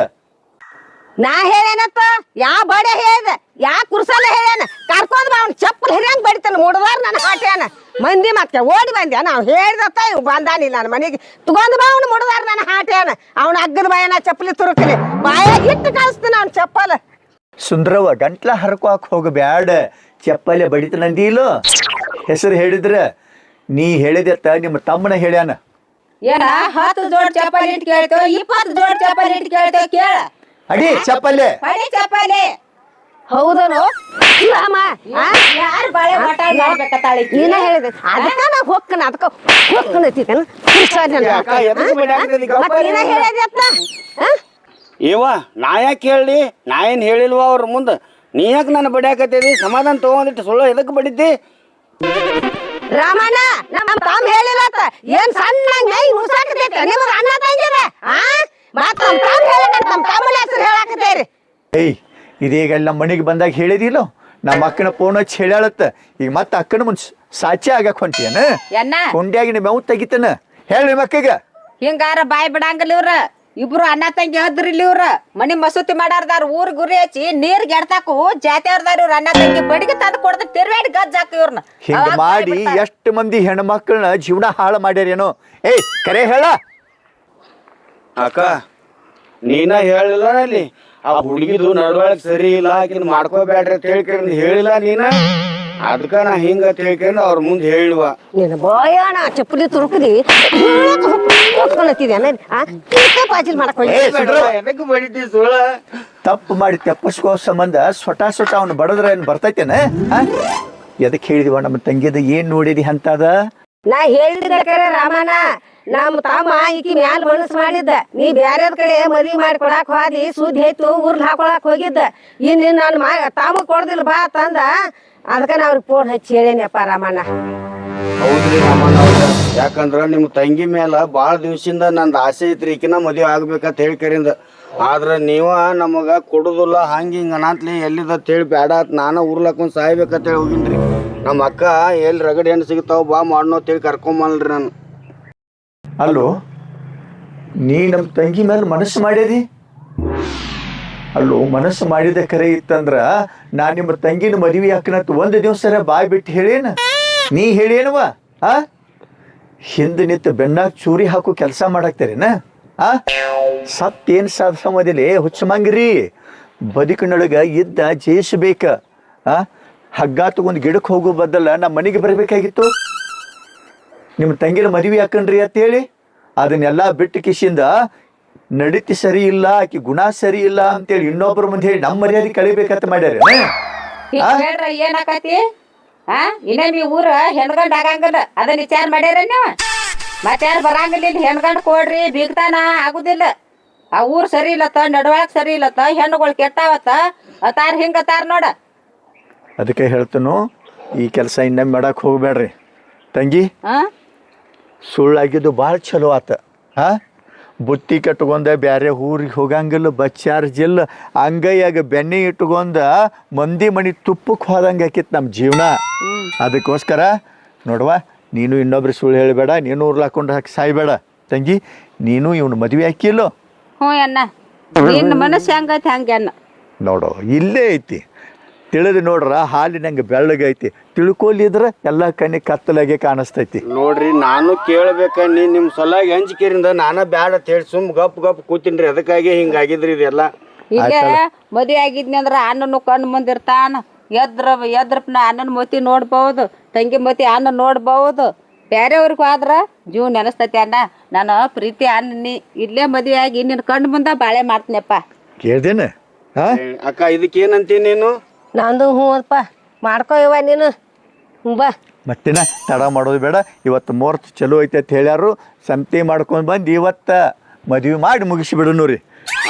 ನಾ ಹೇಳೇನತ್ತ ಯಾ ಬಡ ಹೇಳ್ದ ಯಾ ಕುರ್ಸಲ್ಲ ಹೇಳೇನ ಕರ್ಕೊಂಡ್ ಬಾ ಅವ್ನ ಚಪ್ಪಲ್ ಹಿರಿಯಂಗ್ ಬಡಿತಾನ ಮುಡದಾರ ನನ್ನ ಹಾಟ್ಯಾನ. ಮಂದಿ ಮತ್ತೆ ಓಡಿ ಬಂದ್ಯ? ನಾವು ಹೇಳ್ದತ್ತ ಇವ್ ಬಂದಾನಿ ನನ್ನ ಮನೆಗೆ. ತಗೊಂಡ್ ಬಾ ಅವ್ನು ಮುಡ್ದಾರ ನನ್ನ ಹಾಟೇನ ಅವ್ನ ಅಗ್ಗದ ಬಾಯನ ಚಪ್ಪಲಿ ತುರುಕಲಿ ಬಾಯಾಗ ಇಟ್ಟು ಕಳಿಸ್ತೀನಿ ಅವ್ನ ಚಪ್ಪಲ್. ಸುಂದ್ರವ್ವ ಗಂಟ್ಲ ಹರ್ಕೋಕ್ ಹೋಗಬ್ಯಾಡ ಚಪ್ಪಲೆ ಬಡಿತ ನಂದಿಲು ಹೆಸರು ಹೇಳಿದ್ರ ನೀ ಹೇಳಿದತ್ತ ನಿಮ್ಮ ತಮ್ಮನ ಹೇಳ್ಯಾನ. ಏನ ಹತ್ತು ಜೋಡ್ ಚಪ್ಪಲಿ ಇಟ್ ಕೇಳ್ತೋ ಇಪ್ಪತ್ತು ಜೋಡ್ ಚಪ್ಪಲಿ ಕೇಳ್ತೇವೆ ಕೇಳ. ಅಡಿ ಚಪ್ಪಲೆ. ಅಡಿ ಚಪ್ಪಲಿ. ಹೌದನು? ರಾಮ ಆ? ಯಾರು ಬಾಳೆ ಮಟ ಮಾಡ್ಬೇಕತ್ತಾಳ ಈಕಿ? ನೀನ ಹೇಳಿದೆ ಅದಕ್ಕ ನಾ ಹೊಕ್ಕನ ಅದಕ್ಕ ಹೊಕ್ಕನ ಎದಕ್ ಗಪ್ಪ ನೀನ ನಾ ಯಾಕೆ ಹೇಳಿ ನಾ ಏನು ಹೇಳಿಲ್ವ ಅವ್ರ ಮುಂದೆ? ನೀ ಯಾಕೆ ನನ್ನ ಬಡಿಯಾಕತ್ತೀರಿ ಸಮಾಧಾನ ತಗೊಂಡಿಟ್ಟು ಸುಳ್ಳು ಎದಕ್ಕೆ ಬಡಿದ್ದಿ? ರಾಮಣ್ಣ ನಮ್ಮ ತಮ್ಮ ಹೇಳಿಲ್ಲ ಏನ್ ಸಣ್ಣ ನೈ ಮುಸಾಕತೈತೆ ಅಣ್ಣ ತಂಗಿರ ಆ ಮತ್ತ ನಮ್ಮ ತಮ್ಮ ಹೇಳಿದ ನಮ್ಮ ತಮ್ಮನ ಹೆಸರು ಹೇಳಾಕತ್ತೇರಿ ಏಯ್ ಇದೀಗ ನಮ್ಮ ಮನೆಗೆ ಬಂದಾಗ ಹೇಳಿದಿಲ್ಲೋ? ನಮ್ಮ ಅಕ್ಕನ ಫೋನ್ ಹಚ್ಚಿ ಹೇಳ್ಯಾಳತ್ತ. ಈಗ ಮತ್ತೆ ಅಕ್ಕನ ಮುಂದೆ ಸಾಚಿ ಆಗಕ್ ಹೊಂಟಿಯನ? ಎನ್ನ? ನಿಮ್ಮ ಮೇವು ತೆಗಿತನ? ಹೇಳಿ ನಿಮ್ಮ ಅಕ್ಕಗ ಹಿಂಗಾರ ಬಾಯ್ ಬಿಡಂಗಿಲ್ಲ ಇವ್ರ. ಇಬ್ರು ಅಣ್ಣ ತಂಗಿ ಹದ್ರಿ ಇವ್ರ. ಮನಿ ಮಸೂತಿ ಮಾಡಾರ್ದಾರ ಊರ್ ಗುರಿ ಹಚ್ಚಿ ನೀರ್ ಗೆಡ್ತಾಕು ಜಾತಿ ಅವ್ರದಾರ ಇವ್ರ ಅಣ್ಣ ತಂಗಿ ಬಡಿಗೆ ತಂದು ಕೊಡ್ದ ತಿರ್ವೇಡ್ ಗಜ್ಜ ಹಾಕಿ ಇವ್ರನ್ನ ಹಿಂಗ ಮಾಡಿ ಎಷ್ಟು ಮಂದಿ ಹೆಣ್ಮಕ್ಳನ್ನ ಜೀವನ ಹಾಳು ಮಾಡ್ಯಾರೇನೋ? ಏಯ್ ಕರೆ ಹೇಳ. ಅಕ್ಕ ನೀನ ಹೇಳಿಲ್ಲ ಅಲ್ಲಿ? ಆ ಹುಡುಗಿದು ನಡವಳಿಕೆ ಸರಿ ಇಲ್ಲ ಆಕಿನ ಮಾಡ್ಕೋಬೇಡ್ರಿ ಅಂತ ಹೇಳ್ಕೊಂಡು ಹೇಳಿಲ್ಲ ನೀನ? ಅದಕ್ಕ ನಾ ಹಿಂಗ ತಿಳ್ಕೊಂಡು ಅವ್ರ ಮುಂದೆ ಹೇಳುವ. ನೀನು ಬಾಯಣ ಚಪ್ಪಲಿ ತುರುಕದಿ ಹೊತ್ಕೊಂಡತ್ತಿದ್ಯಾನ ಪಾಚಿಲ್ ಮಾಡ್ಕೊಳ್ಳಿ ಎದಕ್ಕೆ ಬಡಿತಿ ಸುಳ್ಳ? ತಪ್ಪು ಮಾಡಿ ತಪ್ಪಿಸ್ಕೋ ಸಂಬಂಧ ಸೊಟ ಸೊಟ ಅವ್ನು ಬಡದ್ರ ಏನ್ ಬರ್ತೈತೇನ? ಎದಕ್ ಹೇಳಿದಿವ ನಮ್ಮ ತಂಗಿದ ಏನ್ ನೋಡಿದಿ ಅಂತದ ನಾ ಹೇಳಿದ ಕರೆ ರಾಮಣ್ಣ ನಮ್ಮ ತಮ್ಮ ಈಕಿ ಮ್ಯಾಲ ಮನಸ್ಸು ಮಾಡಿದ್ದ. ನೀ ಬ್ಯಾರೆದ್ ಕಡೆ ಮದ್ವಿ ಮಾಡಿ ಕೊಡಾಕ್ ಹೋದಿ, ಸುದ್ದಿ ಐತು ಊರ್ಲ್ ಹಾಕೊಳಕ್ ಹೋಗಿದ್ದ. ಇನ್ನು ನನ್ನ ಮಾ ತಾಮ ಕೊಡ್ದಿಲ್ಲ ಬಾ ತಂದ. ಅದಕ್ಕ ನಾ ಅವ್ರಿಗೆ ಫೋನ್ ಹಚ್ಚಿ ಹೇಳೇನಪ್ಪ ರಾಮಣ್ಣ. ಹೌದ್ರಿ ರಾಮಣ್ಣ ಯಾಕಂದ್ರ ನಿಮ್ ತಂಗಿ ಮೇಲ ಬಾಳ ದಿವ್ಸದಿಂದ ನಂದ್ ಆಸೆ ಐತ್ರಿ, ಈಕಿನ ಮದ್ವೆ ಆಗ್ಬೇಕಂತ ಹೇಳಿ ಕರಿಂದ. ಆದ್ರ ನೀವ ನಮಗ ಕೊಡುದಿಲ್ಲ, ಹಂಗ ಹಿಂಗ ಅನಾತ್ಲಿ ಎಲ್ಲಿದ ಹೇಳಿ ಬೇಡ ಅಂತ ನಾನ ಸಾಯ್ಬೇಕಂತ ಹೇಳಿ ಹೋಗಿನ್ರಿ. ನಮ್ಮ ಅಕ್ಕ ಎಲ್ಲಿ ರಗಡಿ ಹೆಣ್ಣು ಸಿಗ್ತಾವ ಬಾ ಮಾಡ್ನೋ ಅಂತೇಳಿ ಕರ್ಕೊಂಬಲ್ರಿ ನಾನು. ಅಲ್ಲೋ? ನೀ ನಮ್ಮ ತಂಗಿ ಮೇಲೆ ಮನಸ್ಸು ಮಾಡ್ಯದಿ ಅಲ್ಲೋ, ಮನಸ್ಸು ಮಾಡಿದ ಕರೆ ಇತ್ತಂದ್ರ ನಾ ನಿಮ್ಮ ತಂಗಿನ ಮದುವೆ ಹಾಕನತ್ ಒಂದು ದಿವಸ ಬಾಯ್ ಬಿಟ್ಟು ಹೇಳೇನ? ನೀ ಹೇಳೇನವ ಆ? ಹಿಂದೆ ನಿಂತು ಬೆನ್ನಾಗ ಚೂರಿ ಹಾಕು ಕೆಲಸ ಮಾಡಾಕ್ತಾರೇನ? ಆ? ಸತ್ತೇನು ಸಾಧಿಸೋದಿಲ್ಲ ಹುಚ್ಚ ಮಂಗಿರಿ ಬದುಕಿನೊಳಗ ಇದ್ದ ಜಯಿಸಬೇಕ ಆ? ಹಗ್ಗ ತಗೊಂಡು ಗಿಡಕ್ಕೆ ಹೋಗೋ ಬದಲ ನಮ್ಮ ಮನೆಗೆ ಬರಬೇಕಾಗಿತ್ತು? ನಿಮ್ಮ ತಂಗಿನ ಮದುವೆ ಅಂತ ಅಂತೇಳಿ ಅದನ್ನೆಲ್ಲ ಬಿಟ್ಟು ಕಿಶಿಂದ ನಡೀತಿ ಸರಿ ಇಲ್ಲ ಆಕಿ ಗುಣ ಸರಿ ಇಲ್ಲ ಅಂತೇಳಿ ಇನ್ನೊಬ್ಬರ ಮುಂದೆ ಹೇಳಿ ನಮ್ಮ ಮರ್ಯಾದೆ ಕಳಿಬೇಕಂತ ಮಾಡ್ಯಾರ. ಹೇಳ್ರ ಏನಾಕತಿ ಹಾ ಇನ್ನ ನೀ ಊರ ಹೆಣ್ಗಂಡ್ ಆಗಂಗಲ್ಲ. ಅದನ್ನ ವಿಚಾರ ಮಾಡ್ಯಾರ ನೀವ? ಮತ್ತಾರ ಬರಂಗಿಲ್ಲ ಇಲ್ಲಿ ಹೆಣ್ಗಂಡ್ ಕೊಡ್ರಿ ಬೀಗ್ತಾನ ಆಗುದಿಲ್ಲ. ಆ ಊರ್ ಸರಿ ಇಲ್ಲತ್ತ ನಡವಳಕ್ ಸರಿ ಇಲ್ಲತ್ತ ಹೆಣ್ಣುಗಳು ಕೆಟ್ಟಾವತ್ತ ಅತಾರ ಹಿಂಗ ಅತಾರ ನೋಡ. ಅದಕ್ಕೆ ಹೇಳ್ತನು ಈ ಕೆಲಸ ಇನ್ನ ಮಾಡಕ್ ಹೋಗ್ಬೇಡ್ರಿ ತಂಗಿ ಹಾ ಸುಳ್ಳಾಗಿದ್ದು ಭಾಳ ಚಲೋ ಆತ. ಹಾ? ಬುತ್ತಿ ಕಟ್ಕೊಂಡ ಬ್ಯಾರೆ ಊರಿಗೆ ಹೋಗಂಗಿಲ್ಲ ಬಚ್ಚಾರ ಜಿಲ್ಲ ಅಂಗೈಯಾಗ ಬೆಣ್ಣೆ ಇಟ್ಕೊಂಡ ಮಂದಿ ಮಣಿ ತುಪ್ಪಕ್ಕೆ ಹೋದಂಗೆ ಆಕಿತ್ತು ನಮ್ಮ ಜೀವನ. ಅದಕ್ಕೋಸ್ಕರ ನೋಡುವ ನೀನು ಇನ್ನೊಬ್ರು ಸುಳ್ಳು ಹೇಳಬೇಡ ನೀನು ಉರ್ಲಾಕೊಂಡು ಹಾಕಿ ಸಾಯ್ಬೇಡ. ತಂಗಿ ನೀನು ಇವನು ಮದುವೆ ಹಾಕಿಲ್ಲೋ? ಹ್ಞೂ ಅಣ್ಣ. ನಿನ್ನ ಮನಸ್ಸು ಹೆಂಗೈತೆ ಹಂಗೆ ನೋಡು ಇಲ್ಲೇ ಐತಿ. ತಿಳಿದು ನೋಡ್ರ ಹಾಲಿನಂಗೆ ಬೆಳ್ಳಗೈತಿ. ತಿಳ್ಕೊಲಿದ್ರ ಎಲ್ಲ ಕಣ್ಣಿ ಕತ್ತಲಾಗೆ ಕಾಣಿಸ್ತೈತಿ. ನೋಡ್ರಿ ನಾನು ಕೇಳ್ಬೇಕ ನೀ ನಿಮ್ ಸಲಾಗಿ ಹಂಚಿಕೆರಿಂದ ನಾನ ಬ್ಯಾಡ ಅಂತ ಹೇಳಿ ಸುಮ್ ಗಪ್ ಗಪ್ ಕೂತಿನ್ರಿ ಅದಕ್ಕಾಗಿ ಹಿಂಗಾಗಿದ್ರಿ ಇದೆಲ್ಲ. ಈಗ ಮದುವೆ ಆಗಿದ್ನಿ ಅಂದ್ರ ಅಣ್ಣನು ಕಣ್ಣು ಮುಂದಿರ್ತಾನ. ಎದ್ರ ಎದ್ರಪ್ನ ಅಣ್ಣನ ಮತಿ ನೋಡ್ಬಹುದು ತಂಗಿ ಮತಿ ಅಣ್ಣ ನೋಡ್ಬಹುದು. ಬೇರೆಯವ್ರಿಗೂ ಆದ್ರ ಜೀವ ನೆನಸ್ತೈತಿ ಅಣ್ಣ. ನಾನು ಪ್ರೀತಿ ಅಣ್ಣನಿ ಇಲ್ಲೇ ಮದುವೆ ಆಗಿ ನಿನ್ನ ಕಣ್ಣು ಮುಂದ ಬಾಳೆ ಮಾಡ್ತೀನಪ್ಪ. ಕೇಳ್ದೇನ? ಹಾ? ಅಕ್ಕ ಇದಕ್ಕೇನಂತೀನಿ ನೀನು? ನಂದು ಹ್ಞೂ ಅಪ್ಪ ನೀನು. ಹ್ಞೂ, ಬಾ. ಮತ್ತಿನ ತಡ ಮಾಡೋದು ಬೇಡ. ಇವತ್ತು ಮುಹೂರ್ತ ಚಲೋ ಐತೆ ಅಂತ ಹೇಳ್ಯಾರು ಸಂತಿ ಮಾಡ್ಕೊಂಡು ಬಂದು ಇವತ್ತು ಮದುವೆ ಮಾಡಿ ಮುಗಿಸಿಬಿಡು ರೀ